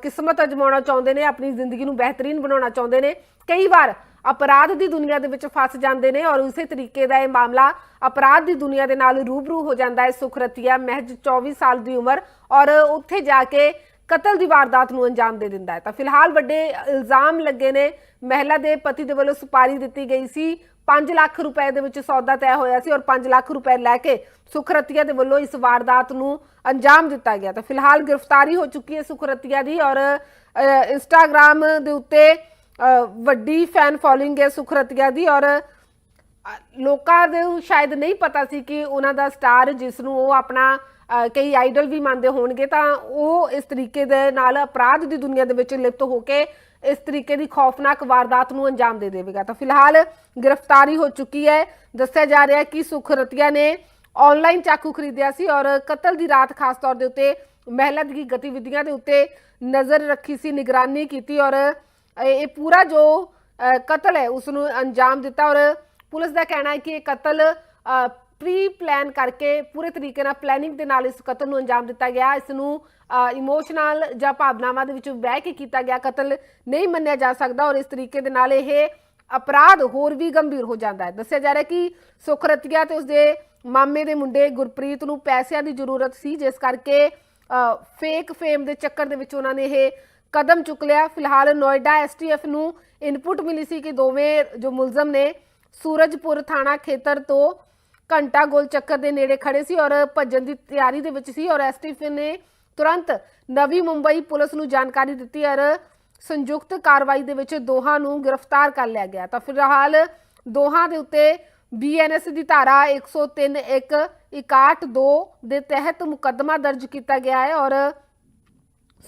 Speaker 1: ਕਿਸਮਤ ਅਜਮਾਉਣਾ ਚਾਹੁੰਦੇ ਨੇ, ਆਪਣੀ ਜ਼ਿੰਦਗੀ ਨੂੰ ਬਿਹਤਰੀਨ ਬਣਾਉਣਾ ਚਾਹੁੰਦੇ ਨੇ। ਕਈ ਵਾਰ ਅਪਰਾਧ ਦੀ ਦੁਨੀਆ ਦੇ ਵਿੱਚ ਫਸ ਜਾਂਦੇ ਨੇ ਔਰ ਉਸੇ ਤਰੀਕੇ ਦਾ ਇਹ ਮਾਮਲਾ ਅਪਰਾਧ ਦੀ ਦੁਨੀਆ ਦੇ ਨਾਲ ਰੂਬਰੂ ਹੋ ਜਾਂਦਾ ਹੈ। ਸੁਖਰਤੀਆ ਮਹਿਜ 24 ਸਾਲ ਦੀ ਉਮਰ ਔਰ ਉੱਥੇ ਜਾ ਕੇ ਕਤਲ ਦੀ ਵਾਰਦਾਤ ਨੂੰ ਅੰਜਾਮ ਦੇ ਦਿੰਦਾ ਹੈ। ਤਾਂ ਫਿਲਹਾਲ ਵੱਡੇ ਇਲਜ਼ਾਮ ਲੱਗੇ ਨੇ। ਮਹਿਲਾ ਦੇ ਪਤੀ ਦੇ ਵੱਲੋਂ ਸੁਪਾਰੀ ਦਿੱਤੀ ਗਈ ਸੀ। 5 ਲੱਖ ਰੁਪਏ ਦੇ ਵਿੱਚ ਸੌਦਾ ਤੈਅ ਹੋਇਆ ਸੀ ਔਰ 5 ਲੱਖ ਰੁਪਏ ਲੈ ਕੇ ਸੁਖਰਤੀਆ ਦੇ ਵੱਲੋਂ ਇਸ ਵਾਰਦਾਤ ਨੂੰ ਅੰਜਾਮ ਦਿੱਤਾ ਗਿਆ। ਤਾਂ ਫਿਲਹਾਲ ਗ੍ਰਿਫਤਾਰੀ ਹੋ ਚੁੱਕੀ ਹੈ ਸੁਖਰਤੀਆ ਦੀ ਔਰ ਇੰਸਟਾਗ੍ਰam ਦੇ ਉੱਤੇ ਵੱਡੀ ਫੈਨ ਫੋਲੋਇੰਗ ਹੈ ਸੁਖਰਤੀਆ ਦੀ ਔਰ ਲੋਕਾਂ ਨੂੰ ਸ਼ਾਇਦ ਨਹੀਂ ਪਤਾ ਸੀ ਕਿ ਉਹਨਾਂ ਦਾ ਸਟਾਰ ਜਿਸ ਨੂੰ ਉਹ ਆਪਣਾ ਕਈ ਆਈਡਲ ਵੀ ਮੰਨਦੇ ਹੋਣਗੇ, ਤਾਂ ਉਹ ਇਸ ਤਰੀਕੇ ਦੇ ਨਾਲ ਅਪਰਾਧ ਦੀ ਦੁਨੀਆ ਦੇ ਵਿੱਚ ਲਿਪਤ ਹੋ ਕੇ ਇਸ ਤਰੀਕੇ ਦੀ ਖੌਫਨਾਕ ਵਾਰਦਾਤ ਨੂੰ ਅੰਜਾਮ ਦੇ ਦੇਵੇਗਾ। ਤਾਂ ਫਿਲਹਾਲ ਗ੍ਰਿਫਤਾਰੀ ਹੋ ਚੁੱਕੀ ਹੈ। ਦੱਸਿਆ ਜਾ ਰਿਹਾ ਹੈ ਕਿ ਸੁਖਰਤੀਆ ਨੇ ਆਨਲਾਈਨ ਚਾਕੂ ਖਰੀਦਿਆ ਸੀ ਔਰ ਕਤਲ ਦੀ ਰਾਤ ਖਾਸ ਤੌਰ ਦੇ ਉੱਤੇ ਮਹਿਲਾ ਦੀ ਗਤੀਵਿਧੀਆਂ ਦੇ ਉੱਤੇ ਨਜ਼ਰ ਰੱਖੀ ਸੀ, ਨਿਗਰਾਨੀ ਕੀਤੀ ਔਰ ਇਹ ਪੂਰਾ ਜੋ ਕਤਲ ਹੈ ਉਸ ਨੂੰ ਅੰਜਾਮ ਦਿੱਤਾ ਔਰ ਪੁਲਿਸ ਦਾ ਕਹਿਣਾ ਹੈ ਕਿ ਇਹ ਕਤਲ ਪ੍ਰੀ ਪਲਾਨ ਕਰਕੇ ਪੂਰੇ ਤਰੀਕੇ ਨਾਲ ਪਲੈਨਿੰਗ ਦੇ ਨਾਲ ਇਸ ਕਤਲ ਨੂੰ ਅੰਜਾਮ ਦਿੱਤਾ ਗਿਆ। ਇਸ ਨੂੰ ਇਮੋਸ਼ਨਲ ਜਾਂ ਭਾਵਨਾਵਾਂ ਦੇ ਵਿੱਚ ਬਹਿ ਕੇ ਕੀਤਾ ਗਿਆ ਕਤਲ ਨਹੀਂ ਮੰਨਿਆ ਜਾ ਸਕਦਾ ਔਰ ਇਸ ਤਰੀਕੇ ਦੇ ਨਾਲ ਇਹ ਅਪਰਾਧ ਹੋਰ ਵੀ ਗੰਭੀਰ ਹੋ ਜਾਂਦਾ ਹੈ। ਦੱਸਿਆ ਜਾ ਰਿਹਾ ਕਿ ਸੁਖਰਤੀਆ ਤੇ ਉਸਦੇ ਮਾਮੇ ਦੇ ਮੁੰਡੇ ਗੁਰਪ੍ਰੀਤ ਨੂੰ ਪੈਸਿਆਂ ਦੀ ਜ਼ਰੂਰਤ ਸੀ, ਜਿਸ ਕਰਕੇ ਫੇਕ ਫੇਮ ਦੇ ਚੱਕਰ ਦੇ ਵਿੱਚ ਉਹਨਾਂ ਨੇ ਇਹ ਕਦਮ ਚੁੱਕ ਲਿਆ। ਫਿਲਹਾਲ ਨੋਇਡਾ ਐਸਟੀਐਫ ਨੂੰ ਇਨਪੁਟ ਮਿਲੀ ਸੀ ਕਿ ਦੋਵੇਂ ਜੋ ਮੁਲਜ਼ਮ ਨੇ ਸੂਰਜਪੁਰ ਥਾਣਾ ਖੇਤਰ ਤੋਂ ਘੰਟਾ ਗੋਲ ਚੱਕਰ ਦੇ ਨੇੜੇ ਖੜੇ ਸੀ ਔਰ ਭੱਜਣ ਦੀ ਤਿਆਰੀ ਦੇ ਵਿੱਚ ਸੀ ਔਰ ਐਸਟੀਐਫ ਨੇ ਤੁਰੰਤ ਨਵੀਂ ਮੁੰਬਈ ਪੁਲਿਸ ਨੂੰ ਜਾਣਕਾਰੀ ਦਿੱਤੀ ਔਰ ਸੰਯੁਕਤ ਕਾਰਵਾਈ ਦੇ ਵਿੱਚ ਦੋਹਾਂ ਨੂੰ ਗ੍ਰਿਫਤਾਰ ਕਰ ਲਿਆ ਗਿਆ। ਤਾਂ ਫਿਲਹਾਲ ਦੋਹਾਂ ਦੇ ਉੱਤੇ ਬੀਐਨਐਸ ਦੀ ਧਾਰਾ 103 1 61 ਦੇ ਤਹਿਤ ਮੁਕੱਦਮਾ ਦਰਜ ਕੀਤਾ ਗਿਆ ਹੈ ਔਰ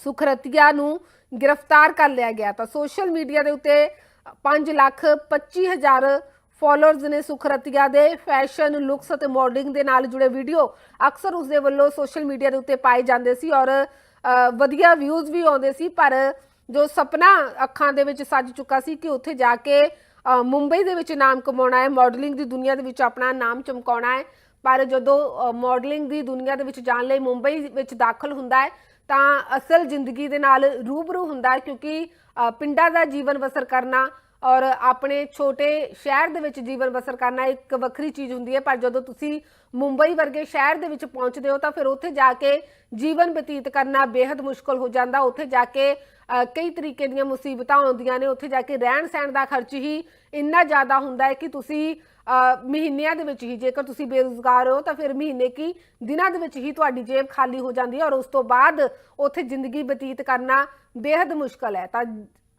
Speaker 1: ਸੁਖਰਤੀਆ ਨੂੰ ਗ੍ਰਿਫਤਾਰ ਕਰ ਲਿਆ ਗਿਆ। ਤਾਂ ਸੋਸ਼ਲ ਮੀਡੀਆ ਦੇ ਉੱਤੇ 5 ਲੱਖ 25 ਹਜ਼ਾਰ ਫਾਲੋਅਰਸ ਨੇ ਸੁਖਰਤੀਆ ਦੇ ਫੈਸ਼ਨ, ਲੁੱਕਸ ਅਤੇ ਮਾਡਲਿੰਗ ਦੇ ਨਾਲ ਜੁੜੇ ਵੀਡੀਓ ਅਕਸਰ ਉਸ ਦੇ ਵੱਲੋਂ ਸੋਸ਼ਲ ਮੀਡੀਆ ਦੇ ਉੱਤੇ ਪਾਏ ਜਾਂਦੇ ਸੀ ਔਰ ਵਧੀਆ ਵਿਊਜ਼ ਵੀ ਆਉਂਦੇ ਸੀ, ਪਰ ਜੋ ਸੁਪਨਾ ਅੱਖਾਂ ਦੇ ਵਿੱਚ ਸੱਜ ਚੁੱਕਾ ਸੀ ਕਿ ਉੱਥੇ ਜਾ ਕੇ ਮੁੰਬਈ ਦੇ ਵਿੱਚ ਨਾਮ ਕਮਾਉਣਾ ਹੈ, ਮਾਡਲਿੰਗ ਦੀ ਦੁਨੀਆ ਦੇ ਵਿੱਚ ਆਪਣਾ ਨਾਮ ਚਮਕਾਉਣਾ ਹੈ, ਪਰ ਜਦੋਂ ਮਾਡਲਿੰਗ ਦੀ ਦੁਨੀਆ ਦੇ ਵਿੱਚ ਜਾਣ ਲਈ ਮੁੰਬਈ ਵਿੱਚ ਦਾਖਲ ਹੁੰਦਾ ਹੈ, ਤਾਂ ਅਸਲ ਜ਼ਿੰਦਗੀ ਦੇ ਨਾਲ ਰੂਬਰੂ ਹੁੰਦਾ ਹੈ ਕਿਉਂਕਿ ਪਿੰਡਾਂ ਦਾ ਜੀਵਨ ਬਸਰ ਕਰਨਾ ਔਰ ਆਪਣੇ ਛੋਟੇ ਸ਼ਹਿਰ ਦੇ ਵਿੱਚ ਜੀਵਨ ਬਸਰ ਕਰਨਾ ਇੱਕ ਵੱਖਰੀ ਚੀਜ਼ ਹੁੰਦੀ ਹੈ, ਪਰ ਜਦੋਂ ਤੁਸੀਂ ਮੁੰਬਈ ਵਰਗੇ ਸ਼ਹਿਰ ਦੇ ਵਿੱਚ ਪਹੁੰਚਦੇ ਹੋ, ਤਾਂ ਫਿਰ ਉੱਥੇ ਜਾ ਕੇ ਜੀਵਨ ਬਤੀਤ ਕਰਨਾ ਬੇहद ਮੁਸ਼ਕਲ ਹੋ ਜਾਂਦਾ। ਉੱਥੇ ਜਾ ਕੇ ਕਈ ਤਰੀਕੇ ਦੀਆਂ ਮੁਸੀਬਤਾਂ ਆਉਂਦੀਆਂ ਨੇ। ਉੱਥੇ ਜਾ ਕੇ ਰਹਿਣ ਸਹਿਣ ਦਾ ਖਰਚ ਹੀ ਇੰਨਾ ਜ਼ਿਆਦਾ ਹੁੰਦਾ ਹੈ ਕਿ ਤੁਸੀਂ ਮਹੀਨਿਆਂ ਦੇ ਵਿੱਚ ਹੀ ਜੇਕਰ ਤੁਸੀਂ ਬੇਰੁਜ਼ਗਾਰ ਹੋ, ਤਾਂ ਫਿਰ ਮਹੀਨੇ ਕੀ ਦਿਨਾਂ ਦੇ ਵਿੱਚ ਹੀ ਤੁਹਾਡੀ ਜੇਬ ਖਾਲੀ ਹੋ ਜਾਂਦੀ ਹੈ ਔਰ ਉਸ ਤੋਂ ਬਾਅਦ ਉੱਥੇ ਜ਼ਿੰਦਗੀ ਬਤੀਤ ਕਰਨਾ ਬੇहद ਮੁਸ਼ਕਲ ਹੈ। ਤਾਂ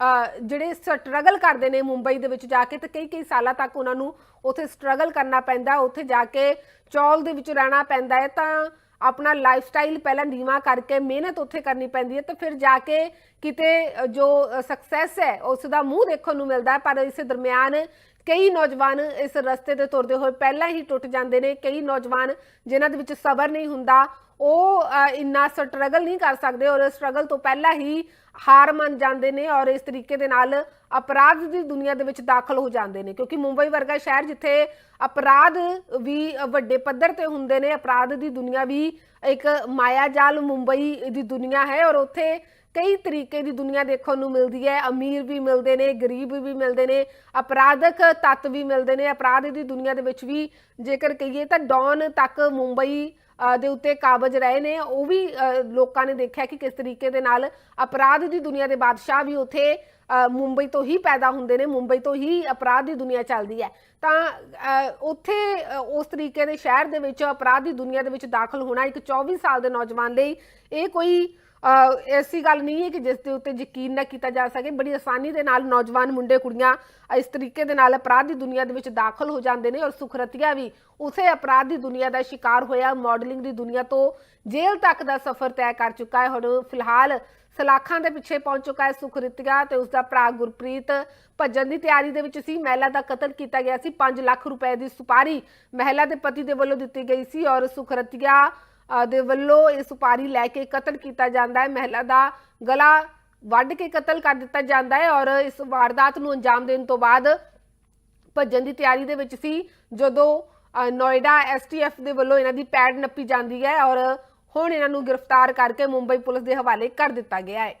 Speaker 1: ਜਿਹੜੇ ਸਟਰਗਲ ਕਰਦੇ ਨੇ ਮੁੰਬਈ ਦੇ ਵਿੱਚ ਜਾ ਕੇ ਤੇ ਕਈ ਕਈ ਸਾਲਾਂ ਤੱਕ ਉਹਨਾਂ ਨੂੰ ਉੱਥੇ ਸਟਰਗਲ ਕਰਨਾ ਪੈਂਦਾ, ਉੱਥੇ ਜਾ ਕੇ ਚੌਲ ਦੇ ਵਿੱਚ ਰਹਿਣਾ ਪੈਂਦਾ ਹੈ, ਤਾਂ ਆਪਣਾ ਲਾਈਫ ਸਟਾਈਲ ਪਹਿਲਾਂ ਨੀਵਾ ਕਰਕੇ ਮਿਹਨਤ ਉੱਥੇ ਕਰਨੀ ਪੈਂਦੀ ਹੈ ਤੇ ਫਿਰ ਜਾ ਕੇ ਕਿਤੇ ਜੋ ਸਕਸੈਸ ਹੈ, ਉਸ ਦਾ ਮੂੰਹ ਦੇਖਣ ਨੂੰ ਮਿਲਦਾ ਹੈ, ਪਰ ਇਸ ਦਰਮਿਆਨ ਕਈ ਨੌਜਵਾਨ ਇਸ ਰਸਤੇ ਤੇ ਤੁਰਦੇ ਹੋਏ ਪਹਿਲਾਂ ਹੀ ਟੁੱਟ ਜਾਂਦੇ ਨੇ, ਕਈ ਨੌਜਵਾਨ ਜਿਨ੍ਹਾਂ ਦੇ ਵਿੱਚ ਸਬਰ ਨਹੀਂ ਹੁੰਦਾ, ਉਹ ਇੰਨਾ ਸਟਰਗਲ ਨਹੀਂ ਕਰ ਸਕਦੇ ਔਰ ਸਟਰਗਲ ਤੋਂ ਪਹਿਲਾਂ ਹੀ ਹਾਰ ਮੰਨ ਜਾਂਦੇ ਨੇ ਔਰ ਇਸ ਤਰੀਕੇ ਦੇ ਨਾਲ ਅਪਰਾਧ ਦੀ ਦੁਨੀਆ ਦੇ ਵਿੱਚ ਦਾਖਲ ਹੋ ਜਾਂਦੇ ਨੇ, ਕਿਉਂਕਿ ਮੁੰਬਈ ਵਰਗਾ ਸ਼ਹਿਰ ਜਿੱਥੇ ਅਪਰਾਧ ਵੀ ਵੱਡੇ ਪੱਧਰ ਤੇ ਹੁੰਦੇ ਨੇ, ਅਪਰਾਧ ਦੀ ਦੁਨੀਆ ਵੀ ਇੱਕ ਮਾਇਆਜਾਲ ਮੁੰਬਈ ਦੀ ਦੁਨੀਆ ਹੈ ਔਰ ਉੱਥੇ ਕਈ ਤਰੀਕੇ ਦੀ ਦੁਨੀਆ ਦੇਖਣ ਨੂੰ ਮਿਲਦੀ ਹੈ, ਅਮੀਰ ਵੀ ਮਿਲਦੇ ਨੇ, ਗਰੀਬ ਵੀ ਮਿਲਦੇ ਨੇ, ਅਪਰਾਧਕ ਤੱਤ ਵੀ ਮਿਲਦੇ ਨੇ, ਅਪਰਾਧ ਦੀ ਦੁਨੀਆ ਦੇ ਵਿੱਚ ਵੀ ਜੇਕਰ ਕਹੀਏ ਤਾਂ ਡੌਨ ਤੱਕ ਮੁੰਬਈ ਦੇ ਉੱਤੇ ਕਾਬਜ ਰਹੇ ਨੇ। ਉਹ ਵੀ ਲੋਕਾਂ ਨੇ ਦੇਖਿਆ ਕਿ ਕਿਸ ਤਰੀਕੇ ਦੇ ਨਾਲ ਅਪਰਾਧ ਦੀ ਦੁਨੀਆ ਦੇ ਬਾਦਸ਼ਾਹ ਵੀ ਉੱਥੇ ਮੁੰਬਈ ਤੋਂ ਹੀ ਪੈਦਾ ਹੁੰਦੇ ਨੇ। ਮੁੰਬਈ ਤੋਂ ਹੀ ਅਪਰਾਧ ਦੀ ਦੁਨੀਆ ਚੱਲਦੀ ਹੈ। ਤਾਂ ਉੱਥੇ ਉਸ ਤਰੀਕੇ ਦੇ ਸ਼ਹਿਰ ਦੇ ਵਿੱਚ ਅਪਰਾਧ ਦੀ ਦੁਨੀਆ ਦੇ ਵਿੱਚ ਦਾਖਲ ਹੋਣਾ ਇੱਕ 24 ਸਾਲ ਦੇ ਨੌਜਵਾਨ ਲਈ ਇਹ ਕੋਈ ਐਸੀ ਗੱਲ ਨਹੀਂ ਹੈ ਕਿ ਜਿਸ ਦੇ ਉੱਤੇ ਯਕੀਨ ਨਾ ਕੀਤਾ ਜਾ ਸਕੇ। ਬੜੀ ਆਸਾਨੀ ਦੇ ਨਾਲ ਨੌਜਵਾਨ ਮੁੰਡੇ, ਕੁੜੀਆਂ ਇਸ ਤਰੀਕੇ ਦੇ ਨਾਲ ਅਪਰਾਧ ਦੀ ਦੁਨੀਆ ਦੇ ਵਿੱਚ ਦਾਖਲ ਹੋ ਜਾਂਦੇ ਨੇ ਔਰ ਸੁਖਰਤੀਆ ਵੀ ਉਸੇ ਅਪਰਾਧ ਦੀ ਦੁਨੀਆ ਦਾ ਸ਼ਿਕਾਰ ਹੋਇਆ। ਮਾਡਲਿੰਗ ਦੀ ਦੁਨੀਆ ਤੋਂ ਜੇਲ੍ਹ ਤੱਕ ਦਾ ਸਫ਼ਰ ਤੈਅ ਕਰ ਚੁੱਕਾ ਹੈ। ਹੁਣ ਫਿਲਹਾਲ ਸਲਾਖਾਂ ਦੇ ਪਿੱਛੇ ਪਹੁੰਚ ਚੁੱਕਾ ਹੈ ਸੁਖਰਿਤਿਆ ਤੇ ਉਸ ਦਾ ਭਰਾ ਗੁਰਪ੍ਰੀਤ। ਭੱਜਣ ਦੀ ਤਿਆਰੀ ਦੇ ਵਿੱਚ ਸੀ। ਮਹਿਲਾ ਦਾ ਕਤਲ ਕੀਤਾ ਗਿਆ ਸੀ। 5 ਲੱਖ ਰੁਪਏ ਦੀ ਸੁਪਾਰੀ ਮਹਿਲਾ ਦੇ ਪਤੀ ਦੇ ਵੱਲੋਂ ਦਿੱਤੀ ਗਈ ਸੀ ਔਰ ਸੁਖਰਤਿਆ ਦੇ ਵੱਲੋਂ ਇਹ ਸੁਪਾਰੀ ਲੈ ਕੇ ਕਤਲ ਕੀਤਾ ਜਾਂਦਾ ਹੈ। ਮਹਿਲਾ ਦਾ ਗਲਾ ਵੱਢ ਕੇ ਕਤਲ ਕਰ ਦਿੱਤਾ ਜਾਂਦਾ ਹੈ ਔਰ ਇਸ ਵਾਰਦਾਤ ਨੂੰ ਅੰਜਾਮ ਦੇਣ ਤੋਂ ਬਾਅਦ ਭੱਜਣ ਦੀ ਤਿਆਰੀ ਦੇ ਵਿੱਚ ਸੀ, ਜਦੋਂ ਨੋਇਡਾ ਐਸਟੀਐਫ ਦੇ ਵੱਲੋਂ ਇਹਨਾਂ ਦੀ ਪੈਡ ਨੱਪੀ ਜਾਂਦੀ ਹੈ ਔਰ ਹੁਣ ਇਹਨਾਂ ਨੂੰ ਗ੍ਰਿਫਤਾਰ ਕਰਕੇ ਮੁੰਬਈ ਪੁਲਿਸ ਦੇ ਹਵਾਲੇ ਕਰ ਦਿੱਤਾ ਗਿਆ ਹੈ।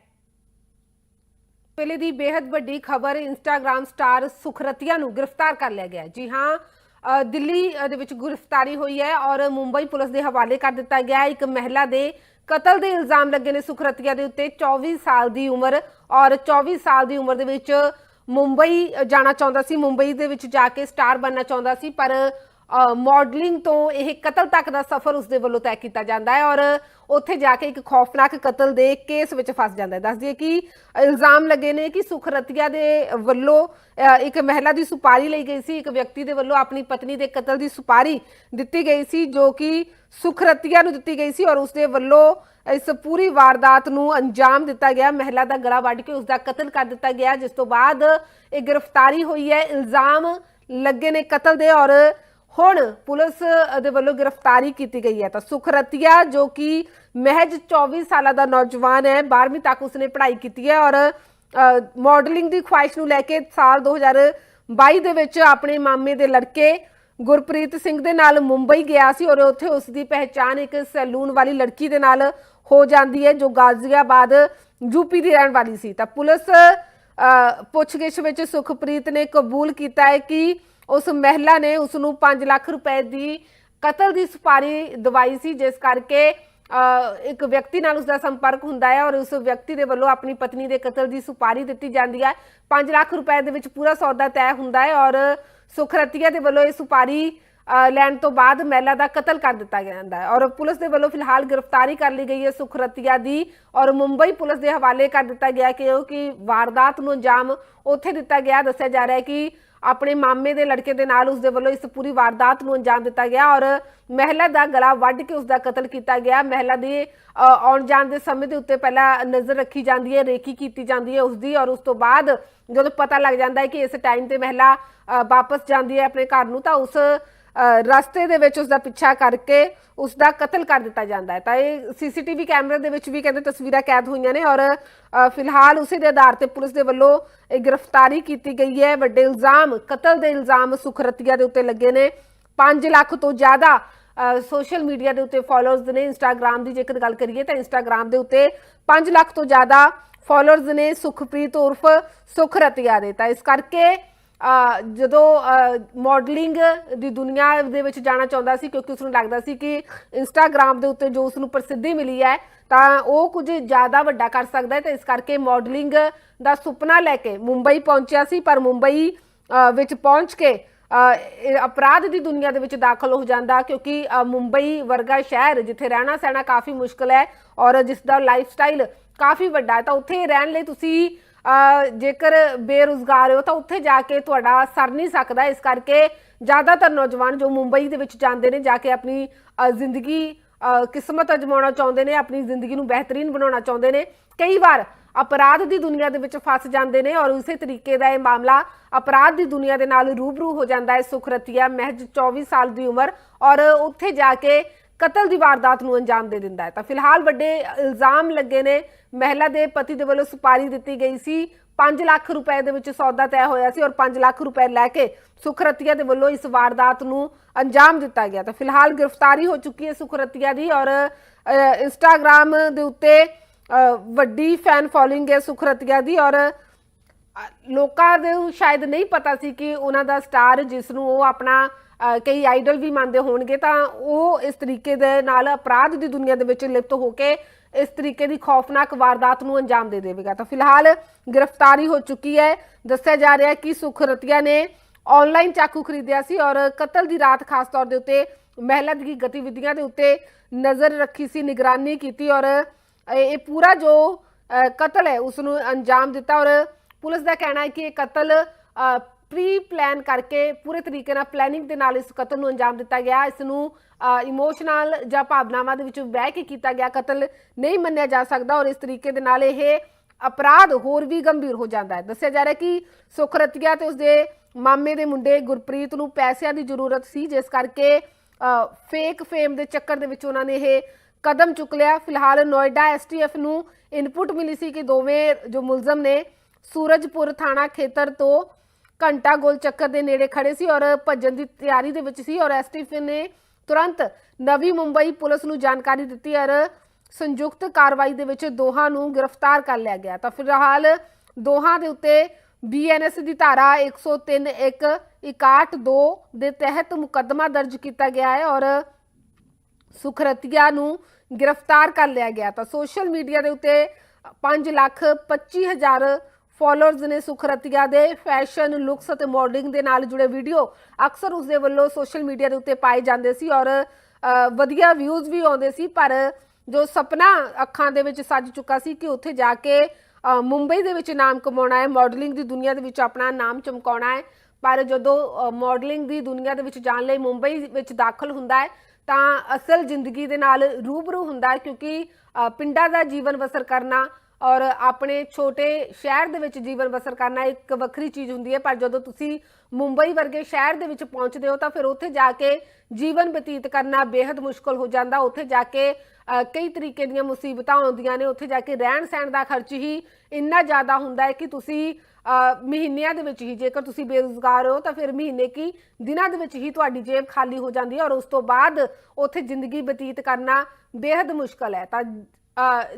Speaker 1: ਵੇਲੇ ਦੀ ਬੇहद ਵੱਡੀ ਖਬਰ ਇੰਸਟਾਗ੍ਰam ਸਟਾਰ ਸੁਖਰਤੀਆ ਨੂੰ ਗ੍ਰਿਫਤਾਰ ਕਰ ਲਿਆ ਗਿਆ ਜੀ ਹਾਂ ਦਿੱਲੀ ਦੇ ਵਿੱਚ ਗ੍ਰਿਫਤਾਰੀ ਹੋਈ ਹੈ ਔਰ ਮੁੰਬਈ ਪੁਲਿਸ ਦੇ ਹਵਾਲੇ ਕਰ ਦਿੱਤਾ ਗਿਆ ਹੈ। ਇੱਕ ਮਹਿਲਾ ਦੇ ਕਤਲ ਦੇ ਇਲਜ਼ਾਮ ਲੱਗੇ ਨੇ ਸੁਖਰਤੀਆ ਦੇ ਉੱਤੇ। 24 ਸਾਲ ਦੀ ਉਮਰ ਔਰ 24 ਸਾਲ ਦੀ ਉਮਰ ਦੇ ਵਿੱਚ ਮੁੰਬਈ ਜਾਣਾ ਚਾਹੁੰਦਾ ਸੀ। ਮੁੰਬਈ ਦੇ ਵਿੱਚ ਜਾ ਕੇ ਸਟਾਰ ਬਣਨਾ ਚਾਹੁੰਦਾ ਸੀ, ਪਰ ਮਾਡਲਿੰਗ ਤੋਂ ਇਹ ਕਤਲ ਤੱਕ ਦਾ ਸਫ਼ਰ ਉਸ ਦੇ ਵੱਲੋਂ ਤੈਅ ਕੀਤਾ ਜਾਂਦਾ ਹੈ ਔਰ ਉੱਥੇ ਜਾ ਕੇ ਇੱਕ ਖੌਫਨਾਕ ਕਤਲ ਦੇ ਕੇਸ ਵਿੱਚ ਫਸ ਜਾਂਦਾ ਹੈ। ਦੱਸ ਦਈਏ ਕਿ ਇਲਜ਼ਾਮ ਲੱਗੇ ਨੇ ਕਿ ਸੁਖਰਤੀਆ ਦੇ ਵੱਲੋਂ ਇੱਕ ਮਹਿਲਾ ਦੀ ਸੁਪਾਰੀ ਲਈ ਗਈ ਸੀ, ਇੱਕ ਵਿਅਕਤੀ ਦੇ ਵੱਲੋਂ ਆਪਣੀ ਪਤਨੀ ਦੇ ਕਤਲ ਦੀ ਸੁਪਾਰੀ ਦਿੱਤੀ ਗਈ ਸੀ ਜੋ ਕਿ ਸੁਖਰਤੀਆ ਨੂੰ ਦਿੱਤੀ ਗਈ ਸੀ ਔਰ ਉਸ ਦੇ ਵੱਲੋਂ ਇਸ ਪੂਰੀ ਵਾਰਦਾਤ ਨੂੰ ਅੰਜਾਮ ਦਿੱਤਾ ਗਿਆ। ਮਹਿਲਾ ਦਾ ਗਲਾ ਵੱਢ ਕੇ ਉਸ ਦਾ ਕਤਲ ਕਰ ਦਿੱਤਾ ਗਿਆ, ਜਿਸ ਤੋਂ ਬਾਅਦ ਇਹ ਗ੍ਰਿਫਤਾਰੀ ਹੋਈ ਹੈ। ਇਲਜ਼ਾਮ ਲੱਗੇ ਨੇ ਕਤਲ ਦੇ ਔਰ ਹੁਣ ਪੁਲਿਸ ਦੇ ਵੱਲੋਂ ਗ੍ਰਿਫਤਾਰੀ ਕੀਤੀ ਗਈ ਹੈ ਤਾਂ ਸੁਖਰਤੀਆ ਜੋ ਕਿ ਮਹਿਜ 24 ਸਾਲਾਂ ਦਾ ਨੌਜਵਾਨ ਹੈ 12ਵੀਂ ਤੱਕ ਉਸਨੇ ਪੜ੍ਹਾਈ ਕੀਤੀ ਹੈ ਔਰ ਮਾਡਲਿੰਗ ਦੀ ਖੁਆਇਸ਼ ਨੂੰ ਲੈ ਕੇ ਸਾਲ 2022 ਦੇ ਵਿੱਚ ਆਪਣੇ ਮਾਮੇ ਦੇ ਲੜਕੇ ਗੁਰਪ੍ਰੀਤ ਸਿੰਘ ਦੇ ਨਾਲ ਮੁੰਬਈ ਗਿਆ ਸੀ ਔਰ ਉੱਥੇ ਉਸ ਦੀ ਪਹਿਚਾਣ ਇੱਕ ਸੈਲੂਨ ਵਾਲੀ ਲੜਕੀ ਦੇ ਨਾਲ ਹੋ ਜਾਂਦੀ ਹੈ ਜੋ ਗਾਜ਼ੀਆਬਾਦ ਯੂਪੀ ਦੀ ਰਹਿਣ ਵਾਲੀ ਸੀ। ਤਾਂ ਪੁਲਿਸ ਪੁੱਛਗਿੱਛ ਵਿੱਚ ਸੁਖਪ੍ਰੀਤ ਨੇ ਕਬੂਲ ਕੀਤਾ ਹੈ ਕਿ ਉਸ ਮਹਿਲਾ ਨੇ ਉਸ ਨੂੰ 5 ਲੱਖ ਰੁਪਏ ਦੀ ਕਤਲ ਦੀ ਸੁਪਾਰੀ ਦਵਾਈ ਸੀ ਜਿਸ ਕਰਕੇ ਅ, ਇੱਕ ਵਿਅਕਤੀ ਨਾਲ ਉਸ ਦਾ ਸੰਪਰਕ ਹੁੰਦਾ ਹੈ ਔਰ ਉਸ ਵਿਅਕਤੀ ਦੇ ਵੱਲੋਂ ਆਪਣੀ ਪਤਨੀ ਦੇ ਕਤਲ ਦੀ ਸੁਪਾਰੀ ਦਿੱਤੀ ਜਾਂਦੀ ਹੈ। 5 ਲੱਖ ਰੁਪਏ ਦੇ ਵਿੱਚ ਪੂਰਾ ਸੌਦਾ ਤੈਅ ਹੁੰਦਾ ਹੈ ਔਰ ਸੁਖਰਤੀਆ ਦੇ ਵੱਲੋਂ ਇਹ ਸੁਪਾਰੀ ਅ, ਲੈਣ ਤੋਂ ਬਾਅਦ ਮਹਿਲਾ ਦਾ ਕਤਲ ਕਰ ਦਿੱਤਾ ਜਾਂਦਾ ਹੈ ਔਰ ਪੁਲਿਸ ਦੇ ਵੱਲੋਂ ਫਿਲਹਾਲ ਗ੍ਰਿਫਤਾਰੀ ਕਰ ਲਈ ਗਈ ਹੈ ਸੁਖਰਤੀਆ ਦੀ ਔਰ ਮੁੰਬਈ ਪੁਲਿਸ ਦੇ ਹਵਾਲੇ ਕਰ ਦਿੱਤਾ ਗਿਆ ਕਿ ਉਹ ਕਿ ਵਾਰਦਾਤ ਨੂੰ ਅੰਜਾਮ ਉੱਥੇ ਦਿੱਤਾ ਗਿਆ। ਦੱਸਿਆ ਜਾ ਰਿਹਾ ਹੈ ਕਿ ਆਪਣੇ ਮਾਮੇ ਦੇ ਲੜਕੇ ਦੇ ਨਾਲ ਉਸ ਦੇ ਵੱਲੋਂ ਇਸ ਪੂਰੀ ਵਾਰਦਾਤ ਨੂੰ ਅੰਜਾਮ ਦਿੱਤਾ ਗਿਆ ਔਰ ਮਹਿਲਾ ਦਾ ਗਲਾ ਵੱਢ ਕੇ ਉਸ ਦਾ ਕਤਲ ਕੀਤਾ ਗਿਆ। ਮਹਿਲਾ ਦੇ ਅ, ਆਉਣ ਜਾਣ ਦੇ ਸਮੇਂ ਦੇ ਉੱਤੇ ਪਹਿਲਾਂ ਨਜ਼ਰ ਰੱਖੀ ਜਾਂਦੀ ਹੈ ਰੇਖੀ ਕੀਤੀ ਜਾਂਦੀ ਹੈ ਉਸ ਦੀ ਔਰ ਉਸ ਤੋਂ ਬਾਅਦ ਜਦੋਂ ਪਤਾ ਲੱਗ ਜਾਂਦਾ ਹੈ ਕਿ ਇਸ ਟਾਈਮ ਤੇ ਮਹਿਲਾ ਅ, ਵਾਪਸ ਜਾਂਦੀ ਹੈ ਆਪਣੇ ਘਰ ਨੂੰ ਤਾਂ ਉਸ ਰਸਤੇ ਦੇ ਵਿੱਚ ਉਸ ਦਾ ਪਿੱਛਾ ਕਰਕੇ ਉਸ ਦਾ ਕਤਲ ਕਰ ਦਿੱਤਾ ਜਾਂਦਾ ਹੈ। ਤਾਂ ਇਹ ਸੀਸੀਟੀਵੀ ਕੈਮਰੇ ਦੇ ਵਿੱਚ ਵੀ ਕਹਿੰਦੇ ਤਸਵੀਰਾਂ ਕੈਦ ਹੋਈਆਂ ਨੇ ਔਰ ਫਿਲਹਾਲ ਉਸੇ ਦੇ ਆਧਾਰ ਤੇ ਪੁਲਿਸ ਦੇ ਵੱਲੋਂ ਇਹ ਗ੍ਰਿਫਤਾਰੀ ਕੀਤੀ ਗਈ ਹੈ। ਵੱਡੇ ਇਲਜ਼ਾਮ, ਕਤਲ ਦੇ ਇਲਜ਼ਾਮ ਸੁਖਰਤੀਆ ਦੇ ਉੱਤੇ ਲੱਗੇ ਨੇ। 5 ਲੱਖ ਤੋਂ ਜ਼ਿਆਦਾ ਸੋਸ਼ਲ ਮੀਡੀਆ ਦੇ ਉੱਤੇ ਫਾਲੋਅਰਸ ਨੇ ਇੰਸਟਾਗ੍ਰam ਦੀ ਜੇਕਰ ਗੱਲ ਕਰੀਏ ਤਾਂ ਇੰਸਟਾਗ੍ਰam ਦੇ ਉੱਤੇ 5 ਲੱਖ ਤੋਂ ਜ਼ਿਆਦਾ ਫਾਲੋਅਰਸ ਨੇ ਸੁਖਪ੍ਰੀਤ ਉਰਫ ਸੁਖਰਤੀਆ ਦੇ। ਤਾਂ ਇਸ ਕਰਕੇ ਜਦੋਂ ਮਾਡਲਿੰਗ ਦੀ ਦੁਨੀਆ ਦੇ ਵਿੱਚ ਜਾਣਾ ਚਾਹੁੰਦਾ ਸੀ, ਕਿਉਂਕਿ ਉਸ ਨੂੰ ਲੱਗਦਾ ਸੀ ਕਿ ਇੰਸਟਾਗ੍ਰam ਦੇ ਉੱਤੇ ਜੋ ਉਸ ਨੂੰ ਪ੍ਰਸਿੱਧੀ ਮਿਲੀ ਹੈ, ਤਾਂ ਉਹ ਕੁਝ ਜ਼ਿਆਦਾ ਵੱਡਾ ਕਰ ਸਕਦਾ ਹੈ ਤੇ ਇਸ ਕਰਕੇ ਮਾਡਲਿੰਗ ਦਾ ਸੁਪਨਾ ਲੈ ਕੇ ਮੁੰਬਈ ਪਹੁੰਚਿਆ ਸੀ, ਪਰ ਮੁੰਬਈ ਵਿੱਚ ਪਹੁੰਚ ਕੇ ਅਪਰਾਧ ਦੀ ਦੁਨੀਆ ਦੇ ਵਿੱਚ ਦਾਖਲ ਹੋ ਜਾਂਦਾ, ਕਿਉਂਕਿ ਮੁੰਬਈ ਵਰਗਾ ਸ਼ਹਿਰ ਜਿੱਥੇ ਰਹਿਣਾ ਸਹਿਣਾ ਕਾਫੀ ਮੁਸ਼ਕਲ ਹੈ ਔਰ ਜਿਸ ਦਾ ਲਾਈਫ ਸਟਾਈਲ ਕਾਫੀ ਵੱਡਾ ਹੈ, ਤਾਂ ਉੱਥੇ ਰਹਿਣ ਲਈ ਤੁਸੀਂ ਜੇਕਰ ਬੇਰੁਜ਼ਗਾਰ ਹੋ ਤਾਂ ਉੱਥੇ ਜਾ ਕੇ ਤੁਹਾਡਾ ਸਰ ਨਹੀਂ ਸਕਦਾ। ਇਸ ਕਰਕੇ ਜ਼ਿਆਦਾਤਰ ਨੌਜਵਾਨ ਜੋ ਮੁੰਬਈ ਦੇ ਵਿੱਚ ਜਾਂਦੇ ਨੇ ਜਾ ਕੇ ਆਪਣੀ ਜ਼ਿੰਦਗੀ ਅ, ਕਿਸਮਤ ਅਜਮਾਉਣਾ ਚਾਹੁੰਦੇ ਨੇ ਆਪਣੀ ਜ਼ਿੰਦਗੀ ਨੂੰ ਬਿਹਤਰੀਨ ਬਣਾਉਣਾ ਚਾਹੁੰਦੇ ਨੇ। ਕਈ ਵਾਰ ਅਪਰਾਧ ਦੀ ਦੁਨੀਆ ਦੇ ਵਿੱਚ ਫਸ ਜਾਂਦੇ ਨੇ ਔਰ ਉਸੇ ਤਰੀਕੇ ਦਾ ਇਹ ਮਾਮਲਾ ਅਪਰਾਧ ਦੀ ਦੁਨੀਆ ਦੇ ਨਾਲ ਰੂਬਰੂ ਹੋ ਜਾਂਦਾ ਹੈ। ਸੁਖਰਤੀਆ ਮਹਿਜ 24 ਸਾਲ ਦੀ ਉਮਰ ਔਰ ਉੱਥੇ ਜਾ ਕੇ ਕਤਲ ਦੀ ਵਾਰਦਾਤ ਨੂੰ ਅੰਜਾਮ ਦੇ ਦਿੰਦਾ ਹੈ। ਤਾਂ ਫਿਲਹਾਲ ਵੱਡੇ ਇਲਜ਼ਾਮ ਲੱਗੇ ਨੇ। ਮਹਿਲਾ ਦੇ ਪਤੀ ਦੇ ਵੱਲੋਂ ਸੁਪਾਰੀ ਦਿੱਤੀ ਗਈ ਸੀ। 5 ਲੱਖ ਰੁਪਏ ਦੇ ਵਿੱਚ ਸੌਦਾ ਤੈਅ ਹੋਇਆ ਸੀ ਔਰ 5 ਲੱਖ ਰੁਪਏ ਲੈ ਕੇ ਸੁਖਰਤੀਆ ਦੇ ਵੱਲੋਂ ਇਸ ਵਾਰਦਾਤ ਨੂੰ ਅੰਜਾਮ ਦਿੱਤਾ ਗਿਆ। ਤਾਂ ਫਿਲਹਾਲ ਗ੍ਰਿਫਤਾਰੀ ਹੋ ਚੁੱਕੀ ਹੈ ਸੁਖਰਤੀਆ ਦੀ ਔਰ ਅ, ਇੰਸਟਾਗ੍ਰਾਮ ਦੇ ਉੱਤੇ ਵੱਡੀ ਫੈਨ ਫੋਲੋਇੰਗ ਹੈ ਸੁਖਰਤੀਆ ਦੀ ਔਰ ਲੋਕਾਂ ਨੂੰ ਸ਼ਾਇਦ ਨਹੀਂ ਪਤਾ ਸੀ ਕਿ ਉਹਨਾਂ ਦਾ ਸਟਾਰ ਜਿਸ ਨੂੰ ਉਹ ਆਪਣਾ ਕਈ ਆਈਡਲ ਵੀ ਮੰਨਦੇ ਹੋਣਗੇ, ਤਾਂ ਉਹ ਇਸ ਤਰੀਕੇ ਦੇ ਨਾਲ ਅਪਰਾਧ ਦੀ ਦੁਨੀਆ ਦੇ ਵਿੱਚ ਲਿਪਤ ਹੋ ਕੇ ਇਸ ਤਰੀਕੇ ਦੀ ਖੌਫਨਾਕ ਵਾਰਦਾਤ ਨੂੰ ਅੰਜਾਮ ਦੇ ਦੇਵੇਗਾ। ਤਾਂ ਫਿਲਹਾਲ ਗ੍ਰਿਫਤਾਰੀ ਹੋ ਚੁੱਕੀ ਹੈ। ਦੱਸਿਆ ਜਾ ਰਿਹਾ ਹੈ ਕਿ ਸੁਖਰਤੀਆ ਨੇ ਆਨਲਾਈਨ ਚਾਕੂ ਖਰੀਦਿਆ ਸੀ ਔਰ ਕਤਲ ਦੀ ਰਾਤ ਖਾਸ ਤੌਰ ਦੇ ਉੱਤੇ ਮਹਿਲਾ ਦੀ ਗਤੀਵਿਧੀਆਂ ਦੇ ਉੱਤੇ ਨਜ਼ਰ ਰੱਖੀ ਸੀ, ਨਿਗਰਾਨੀ ਕੀਤੀ ਔਰ ਇਹ ਪੂਰਾ ਜੋ ਕਤਲ ਹੈ ਉਸ ਨੂੰ ਅੰਜਾਮ ਦਿੱਤਾ ਔਰ ਪੁਲਿਸ ਦਾ ਕਹਿਣਾ ਹੈ ਕਿ ਇਹ ਕਤਲ ਪ੍ਰੀ ਪਲਾਨ ਕਰਕੇ ਪੂਰੇ ਤਰੀਕੇ ਨਾਲ ਪਲੈਨਿੰਗ ਦੇ ਨਾਲ ਇਸ ਕਤਲ ਨੂੰ ਅੰਜਾਮ ਦਿੱਤਾ ਗਿਆ। ਇਸ ਨੂੰ ਇਮੋਸ਼ਨਲ ਜਾਂ ਭਾਵਨਾਵਾਂ ਦੇ ਵਿੱਚ ਬਹਿ ਕੇ ਕੀਤਾ ਗਿਆ ਕਤਲ ਨਹੀਂ ਮੰਨਿਆ ਜਾ ਸਕਦਾ ਔਰ ਇਸ ਤਰੀਕੇ ਦੇ ਨਾਲ ਇਹ ਅਪਰਾਧ ਹੋਰ ਵੀ ਗੰਭੀਰ ਹੋ ਜਾਂਦਾ ਹੈ। ਦੱਸਿਆ ਜਾ ਰਿਹਾ ਕਿ ਸੁਖਰਤੀਆ ਤੇ ਉਸਦੇ ਮਾਮੇ ਦੇ ਮੁੰਡੇ ਗੁਰਪ੍ਰੀਤ ਨੂੰ ਪੈਸਿਆਂ ਦੀ ਜ਼ਰੂਰਤ ਸੀ, ਜਿਸ ਕਰਕੇ ਫੇਕ ਫੇਮ ਦੇ ਚੱਕਰ ਦੇ ਵਿੱਚ ਉਹਨਾਂ ਨੇ ਇਹ ਕਦਮ ਚੁੱਕ ਲਿਆ। ਫਿਲਹਾਲ ਨੋਇਡਾ ਐਸਟੀਐਫ ਨੂੰ ਇਨਪੁਟ ਮਿਲੀ ਸੀ ਕਿ ਦੋਵੇਂ ਜੋ ਮੁਲਜ਼ਮ ਨੇ ਸੂਰਜਪੁਰ ਥਾਣਾ ਖੇਤਰ ਤੋਂ ਘੰਟਾ ਗੋਲ ਚੱਕਰ ਦੇ ਨੇੜੇ ਖੜੇ ਸੀ ਔਰ ਭੱਜਣ ਦੀ ਤਿਆਰੀ ਦੇ ਵਿੱਚ ਸੀ ਔਰ ਐਸਟੀਐਫ ਨੇ ਤੁਰੰਤ ਨਵੀਂ ਮੁੰਬਈ ਪੁਲਿਸ ਨੂੰ ਜਾਣਕਾਰੀ ਦਿੱਤੀ ਔਰ ਸੰਯੁਕਤ ਕਾਰਵਾਈ ਦੇ ਵਿੱਚ ਦੋਹਾਂ ਨੂੰ ਗ੍ਰਿਫਤਾਰ ਕਰ ਲਿਆ ਗਿਆ। ਤਾਂ ਫਿਲਹਾਲ ਦੋਹਾਂ ਦੇ ਉੱਤੇ ਬੀਐਨਐਸ ਦੀ ਧਾਰਾ 103 1 62 ਦੇ ਤਹਿਤ ਮੁਕੱਦਮਾ ਦਰਜ ਕੀਤਾ ਗਿਆ ਹੈ ਔਰ ਸੁਖਰਤੀਆ ਨੂੰ ਗ੍ਰਿਫਤਾਰ ਕਰ ਲਿਆ ਗਿਆ। ਤਾਂ ਸੋਸ਼ਲ ਮੀਡੀਆ ਦੇ ਉੱਤੇ 5 ਲੱਖ 25 ਹਜ਼ਾਰ ਫਾਲੋਅਰਸ ਨੇ ਸੁਖਰਤੀਆ ਦੇ ਫੈਸ਼ਨ, ਲੁੱਕਸ ਅਤੇ ਮਾਡਲਿੰਗ ਦੇ ਨਾਲ ਜੁੜੇ ਵੀਡੀਓ ਅਕਸਰ ਉਸਦੇ ਵੱਲੋਂ ਸੋਸ਼ਲ ਮੀਡੀਆ ਦੇ ਉੱਤੇ ਪਾਏ ਜਾਂਦੇ ਸੀ ਔਰ ਵਧੀਆ ਵਿਊਜ਼ ਵੀ ਆਉਂਦੇ ਸੀ, ਪਰ ਜੋ ਸੁਪਨਾ ਅੱਖਾਂ ਦੇ ਵਿੱਚ ਸੱਜ ਚੁੱਕਾ ਸੀ ਕਿ ਉੱਥੇ ਜਾ ਕੇ ਮੁੰਬਈ ਦੇ ਵਿੱਚ ਨਾਮ ਕਮਾਉਣਾ ਹੈ, ਮਾਡਲਿੰਗ ਦੀ ਦੁਨੀਆ ਦੇ ਵਿੱਚ ਆਪਣਾ ਨਾਮ ਚਮਕਾਉਣਾ ਹੈ, ਪਰ ਜਦੋਂ ਮਾਡਲਿੰਗ ਦੀ ਦੁਨੀਆ ਦੇ ਵਿੱਚ ਜਾਣ ਲਈ ਮੁੰਬਈ ਵਿੱਚ ਦਾਖਲ ਹੁੰਦਾ ਹੈ, ਤਾਂ ਅਸਲ ਜ਼ਿੰਦਗੀ ਦੇ ਨਾਲ ਰੂਬਰੂ ਹੁੰਦਾ ਹੈ ਕਿਉਂਕਿ ਪਿੰਡਾਂ ਦਾ ਜੀਵਨ ਬਸਰ ਕਰਨਾ ਔਰ ਆਪਣੇ ਛੋਟੇ ਸ਼ਹਿਰ ਦੇ ਵਿੱਚ ਜੀਵਨ ਬਸਰ ਕਰਨਾ ਇੱਕ ਵੱਖਰੀ ਚੀਜ਼ ਹੁੰਦੀ ਹੈ, ਪਰ ਜਦੋਂ ਤੁਸੀਂ ਮੁੰਬਈ ਵਰਗੇ ਸ਼ਹਿਰ ਦੇ ਵਿੱਚ ਪਹੁੰਚਦੇ ਹੋ, ਤਾਂ ਫਿਰ ਉੱਥੇ ਜਾ ਕੇ ਜੀਵਨ ਬਤੀਤ ਕਰਨਾ ਬੇहद ਮੁਸ਼ਕਲ ਹੋ ਜਾਂਦਾ। ਉੱਥੇ ਜਾ ਕੇ ਕਈ ਤਰੀਕੇ ਦੀਆਂ ਮੁਸੀਬਤਾਂ ਆਉਂਦੀਆਂ ਨੇ। ਉੱਥੇ ਜਾ ਕੇ ਰਹਿਣ ਸਹਿਣ ਦਾ ਖਰਚ ਹੀ ਇੰਨਾ ਜ਼ਿਆਦਾ ਹੁੰਦਾ ਹੈ ਕਿ ਤੁਸੀਂ ਮਹੀਨਿਆਂ ਦੇ ਵਿੱਚ ਹੀ ਜੇਕਰ ਤੁਸੀਂ ਬੇਰੁਜ਼ਗਾਰ ਹੋ, ਤਾਂ ਫਿਰ ਮਹੀਨੇ ਕੀ ਦਿਨਾਂ ਦੇ ਵਿੱਚ ਹੀ ਤੁਹਾਡੀ ਜੇਬ ਖਾਲੀ ਹੋ ਜਾਂਦੀ ਹੈ ਔਰ ਉਸ ਤੋਂ ਬਾਅਦ ਉੱਥੇ ਜ਼ਿੰਦਗੀ ਬਤੀਤ ਕਰਨਾ ਬੇहद ਮੁਸ਼ਕਲ ਹੈ। ਤਾਂ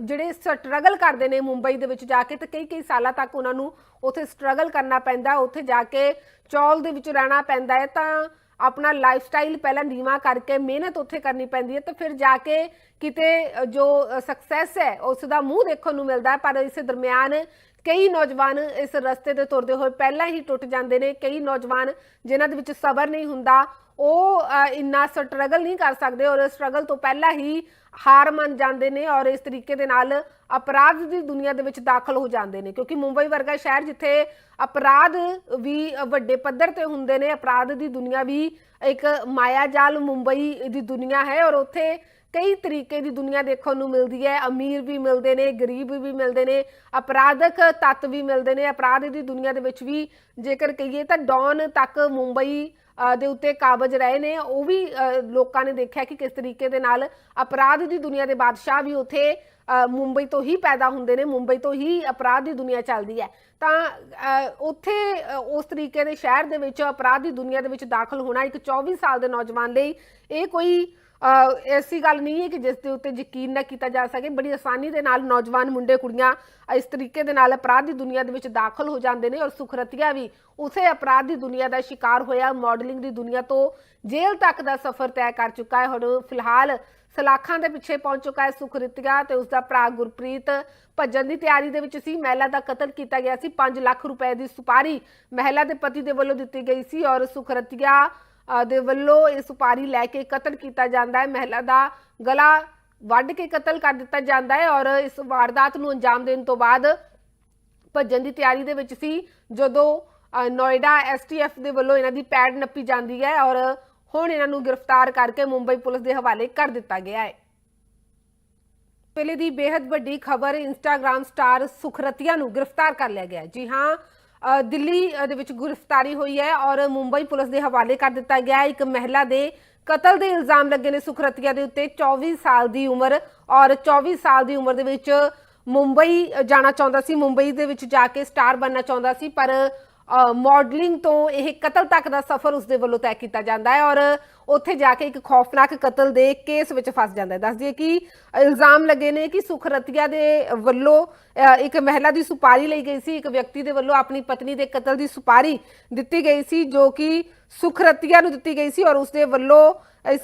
Speaker 1: ਜਿਹੜੇ ਸਟਰਗਲ ਕਰਦੇ ਨੇ ਮੁੰਬਈ ਦੇ ਵਿੱਚ ਜਾ ਕੇ ਤੇ ਕਈ ਕਈ ਸਾਲਾਂ ਤੱਕ ਉਹਨਾਂ ਨੂੰ ਉੱਥੇ ਸਟਰਗਲ ਕਰਨਾ ਪੈਂਦਾ, ਉੱਥੇ ਜਾ ਕੇ ਚੌਲ ਦੇ ਵਿੱਚ ਰਹਿਣਾ ਪੈਂਦਾ ਹੈ, ਤਾਂ ਆਪਣਾ ਲਾਈਫ ਸਟਾਈਲ ਪਹਿਲਾਂ ਨੀਵਾ ਕਰਕੇ ਮਿਹਨਤ ਉੱਥੇ ਕਰਨੀ ਪੈਂਦੀ ਹੈ, ਤੇ ਫਿਰ ਜਾ ਕੇ ਕਿਤੇ ਜੋ ਸਕਸੈਸ ਹੈ, ਉਸ ਦਾ ਮੂੰਹ ਦੇਖਣ ਨੂੰ ਮਿਲਦਾ ਪਰ ਇਸੇ ਦਰਮਿਆਨ ਕਈ ਨੌਜਵਾਨ ਇਸ ਰਸਤੇ ਤੇ ਤੁਰਦੇ ਹੋਏ ਪਹਿਲਾਂ ਹੀ ਟੁੱਟ ਜਾਂਦੇ ਨੇ, ਕਈ ਨੌਜਵਾਨ ਜਿਨ੍ਹਾਂ ਦੇ ਵਿੱਚ ਸਬਰ ਨਹੀਂ ਹੁੰਦਾ ਉਹ ਇੰਨਾ ਸਟਰਗਲ ਨਹੀਂ ਕਰ ਸਕਦੇ ਔਰ ਸਟਰਗਲ ਤੋਂ ਪਹਿਲਾਂ ਹੀ ਹਾਰ ਮੰਨ ਜਾਂਦੇ ਨੇ ਔਰ ਇਸ ਤਰੀਕੇ ਦੇ ਨਾਲ ਅਪਰਾਧ ਦੀ ਦੁਨੀਆ ਦੇ ਵਿੱਚ ਦਾਖਲ ਹੋ ਜਾਂਦੇ ਨੇ। ਕਿਉਂਕਿ ਮੁੰਬਈ ਵਰਗਾ ਸ਼ਹਿਰ ਜਿੱਥੇ ਅਪਰਾਧ ਵੀ ਵੱਡੇ ਪੱਧਰ ਤੇ ਹੁੰਦੇ ਨੇ, ਅਪਰਾਧ ਦੀ ਦੁਨੀਆ ਵੀ ਇੱਕ ਮਾਇਆ ਜਾਲ ਮੁੰਬਈ ਦੀ ਦੁਨੀਆ ਹੈ ਔਰ ਉੱਥੇ ਕਈ ਤਰੀਕੇ ਦੀ ਦੁਨੀਆ ਦੇਖਣ ਨੂੰ ਮਿਲਦੀ ਹੈ। ਅਮੀਰ ਵੀ ਮਿਲਦੇ ਨੇ, ਗਰੀਬ ਵੀ ਮਿਲਦੇ ਨੇ, ਅਪਰਾਧਕ ਤੱਤ ਵੀ ਮਿਲਦੇ ਨੇ। ਅਪਰਾਧ ਦੀ ਦੁਨੀਆ ਦੇ ਵਿੱਚ ਵੀ ਜੇਕਰ ਕਹੀਏ ਤਾਂ ਡੌਨ ਤੱਕ ਮੁੰਬਈ ਦੇ ਉੱਤੇ ਕਾਬਜ ਰਹੇ ਨੇ। ਉਹ ਵੀ ਲੋਕਾਂ ਨੇ ਦੇਖਿਆ ਕਿ ਕਿਸ ਤਰੀਕੇ ਦੇ ਨਾਲ ਅਪਰਾਧ ਦੀ ਦੁਨੀਆ ਦੇ ਬਾਦਸ਼ਾਹ ਵੀ ਉੱਥੇ ਅ, ਮੁੰਬਈ ਤੋਂ ਹੀ ਪੈਦਾ ਹੁੰਦੇ ਨੇ। ਮੁੰਬਈ ਤੋਂ ਹੀ ਅਪਰਾਧ ਦੀ ਦੁਨੀਆ ਚੱਲਦੀ ਹੈ। ਤਾਂ ਅ, ਉੱਥੇ ਉਸ ਤਰੀਕੇ ਦੇ ਸ਼ਹਿਰ ਦੇ ਵਿੱਚ ਅਪਰਾਧ ਦੀ ਦੁਨੀਆ ਦੇ ਵਿੱਚ ਦਾਖਲ ਹੋਣਾ ਇੱਕ 24 ਸਾਲ ਦੇ ਨੌਜਵਾਨ ਲਈ ਇਹ ਕੋਈ ਐਸੀ ਗੱਲ ਨਹੀਂ ਹੈ ਕਿ ਜਿਸ ਦੇ ਉੱਤੇ ਯਕੀਨ ਨਾ ਕੀਤਾ ਜਾ ਸਕੇ। ਬੜੀ ਆਸਾਨੀ ਦੇ ਨਾਲ ਨੌਜਵਾਨ ਮੁੰਡੇ, ਕੁੜੀਆਂ ਇਸ ਤਰੀਕੇ ਦੇ ਨਾਲ ਅਪਰਾਧ ਦੀ ਦੁਨੀਆ ਦੇ ਵਿੱਚ ਦਾਖਲ ਹੋ ਜਾਂਦੇ ਨੇ ਔਰ ਸੁਖਰਤੀਆ ਵੀ ਉਸੇ ਅਪਰਾਧ ਦੀ ਦੁਨੀਆ ਦਾ ਸ਼ਿਕਾਰ ਹੋਇਆ। ਮਾਡਲਿੰਗ ਦੀ ਦੁਨੀਆ ਤੋਂ ਜੇਲ੍ਹ ਤੱਕ ਦਾ ਸਫ਼ਰ ਤੈਅ ਕਰ ਚੁੱਕਾ ਹੈ। ਹੁਣ ਫਿਲਹਾਲ ਸਲਾਖਾਂ ਦੇ ਪਿੱਛੇ ਪਹੁੰਚ ਚੁੱਕਾ ਹੈ ਸੁਖਰਤੀਆ ਤੇ ਉਸ ਦਾ ਭਰਾ ਗੁਰਪ੍ਰੀਤ। ਭੱਜਣ ਦੀ ਤਿਆਰੀ ਦੇ ਵਿੱਚ ਸੀ। ਮਹਿਲਾ ਦਾ ਕਤਲ ਕੀਤਾ ਗਿਆ ਸੀ। 5 ਲੱਖ ਰੁਪਏ ਦੀ ਸੁਪਾਰੀ ਮਹਿਲਾ ਦੇ ਪਤੀ ਦੇ ਵੱਲੋਂ ਦਿੱਤੀ ਗਈ ਸੀ ਔਰ ਸੁਖਰਤੀਆ ਦੇ ਵੱਲੋਂ ਇਹ ਸੁਪਾਰੀ ਲੈ ਕੇ ਕਤਲ ਕੀਤਾ ਜਾਂਦਾ ਹੈ। ਮਹਿਲਾ ਦਾ ਗਲਾ ਵੱਢ ਕੇ ਕਤਲ ਕਰ ਦਿੱਤਾ ਜਾਂਦਾ ਹੈ ਔਰ ਇਸ ਵਾਰਦਾਤ ਨੂੰ ਅੰਜਾਮ ਦੇਣ ਤੋਂ ਬਾਅਦ ਭੱਜਣ ਦੀ ਤਿਆਰੀ ਦੇ ਵਿੱਚ ਸੀ, ਜਦੋਂ ਨੋਇਡਾ ਐਸਟੀਐਫ ਦੇ ਵੱਲੋਂ ਇਹਨਾਂ ਦੀ ਪੈੜ ਨੱਪੀ ਜਾਂਦੀ ਹੈ ਔਰ ਹੁਣ ਇਹਨਾਂ ਨੂੰ ਗ੍ਰਿਫਤਾਰ ਕਰਕੇ ਮੁੰਬਈ ਪੁਲਿਸ ਦੇ ਹਵਾਲੇ ਕਰ ਦਿੱਤਾ ਗਿਆ ਹੈ। ਪਹਿਲੇ ਦੀ ਬੇहद ਵੱਡੀ ਖਬਰ ਇੰਸਟਾਗ੍ਰam ਸਟਾਰ ਸੁਖਰਤੀਆ ਨੂੰ ਗ੍ਰਿਫਤਾਰ ਕਰ ਲਿਆ ਗਿਆ ਜੀ ਹਾਂ ਦਿੱਲੀ ਦੇ ਵਿੱਚ ਗ੍ਰਿਫਤਾਰੀ ਹੋਈ ਹੈ ਔਰ ਮੁੰਬਈ ਪੁਲਿਸ ਦੇ ਹਵਾਲੇ ਕਰ ਦਿੱਤਾ ਗਿਆ ਹੈ। ਇੱਕ ਮਹਿਲਾ ਦੇ ਕਤਲ ਦੇ ਇਲਜ਼ਾਮ ਲੱਗੇ ਨੇ ਸੁਖਰਤੀਆ ਦੇ ਉੱਤੇ। 24 ਸਾਲ ਦੀ ਉਮਰ ਔਰ 24 ਸਾਲ ਦੀ ਉਮਰ ਦੇ ਵਿੱਚ ਮੁੰਬਈ ਜਾਣਾ ਚਾਹੁੰਦਾ ਸੀ। ਮੁੰਬਈ ਦੇ ਵਿੱਚ ਜਾ ਕੇ ਸਟਾਰ ਬਣਨਾ ਚਾਹੁੰਦਾ ਸੀ, ਪਰ ਮਾਡਲਿੰਗ ਤੋਂ ਇਹ ਕਤਲ ਤੱਕ ਦਾ ਸਫ਼ਰ ਉਸਦੇ ਵੱਲੋਂ ਤੈਅ ਕੀਤਾ ਜਾਂਦਾ ਹੈ ਔਰ ਉੱਥੇ ਜਾ ਕੇ ਇੱਕ ਖੌਫਨਾਕ ਕਤਲ ਦੇ ਕੇਸ ਵਿੱਚ ਫਸ ਜਾਂਦਾ ਹੈ। ਦੱਸ ਦਈਏ ਕਿ ਇਲਜ਼ਾਮ ਲੱਗੇ ਨੇ ਕਿ ਸੁਖਰਤੀਆ ਦੇ ਵੱਲੋਂ ਅ, ਇੱਕ ਮਹਿਲਾ ਦੀ ਸੁਪਾਰੀ ਲਈ ਗਈ ਸੀ ਇੱਕ ਵਿਅਕਤੀ ਦੇ ਵੱਲੋਂ ਆਪਣੀ ਪਤਨੀ ਦੇ ਕਤਲ ਦੀ ਸੁਪਾਰੀ ਦਿੱਤੀ ਗਈ ਸੀ ਜੋ ਕਿ ਸੁਖਰਤੀਆ ਨੂੰ ਦਿੱਤੀ ਗਈ ਸੀ ਔਰ ਉਸਦੇ ਵੱਲੋਂ ਇਸ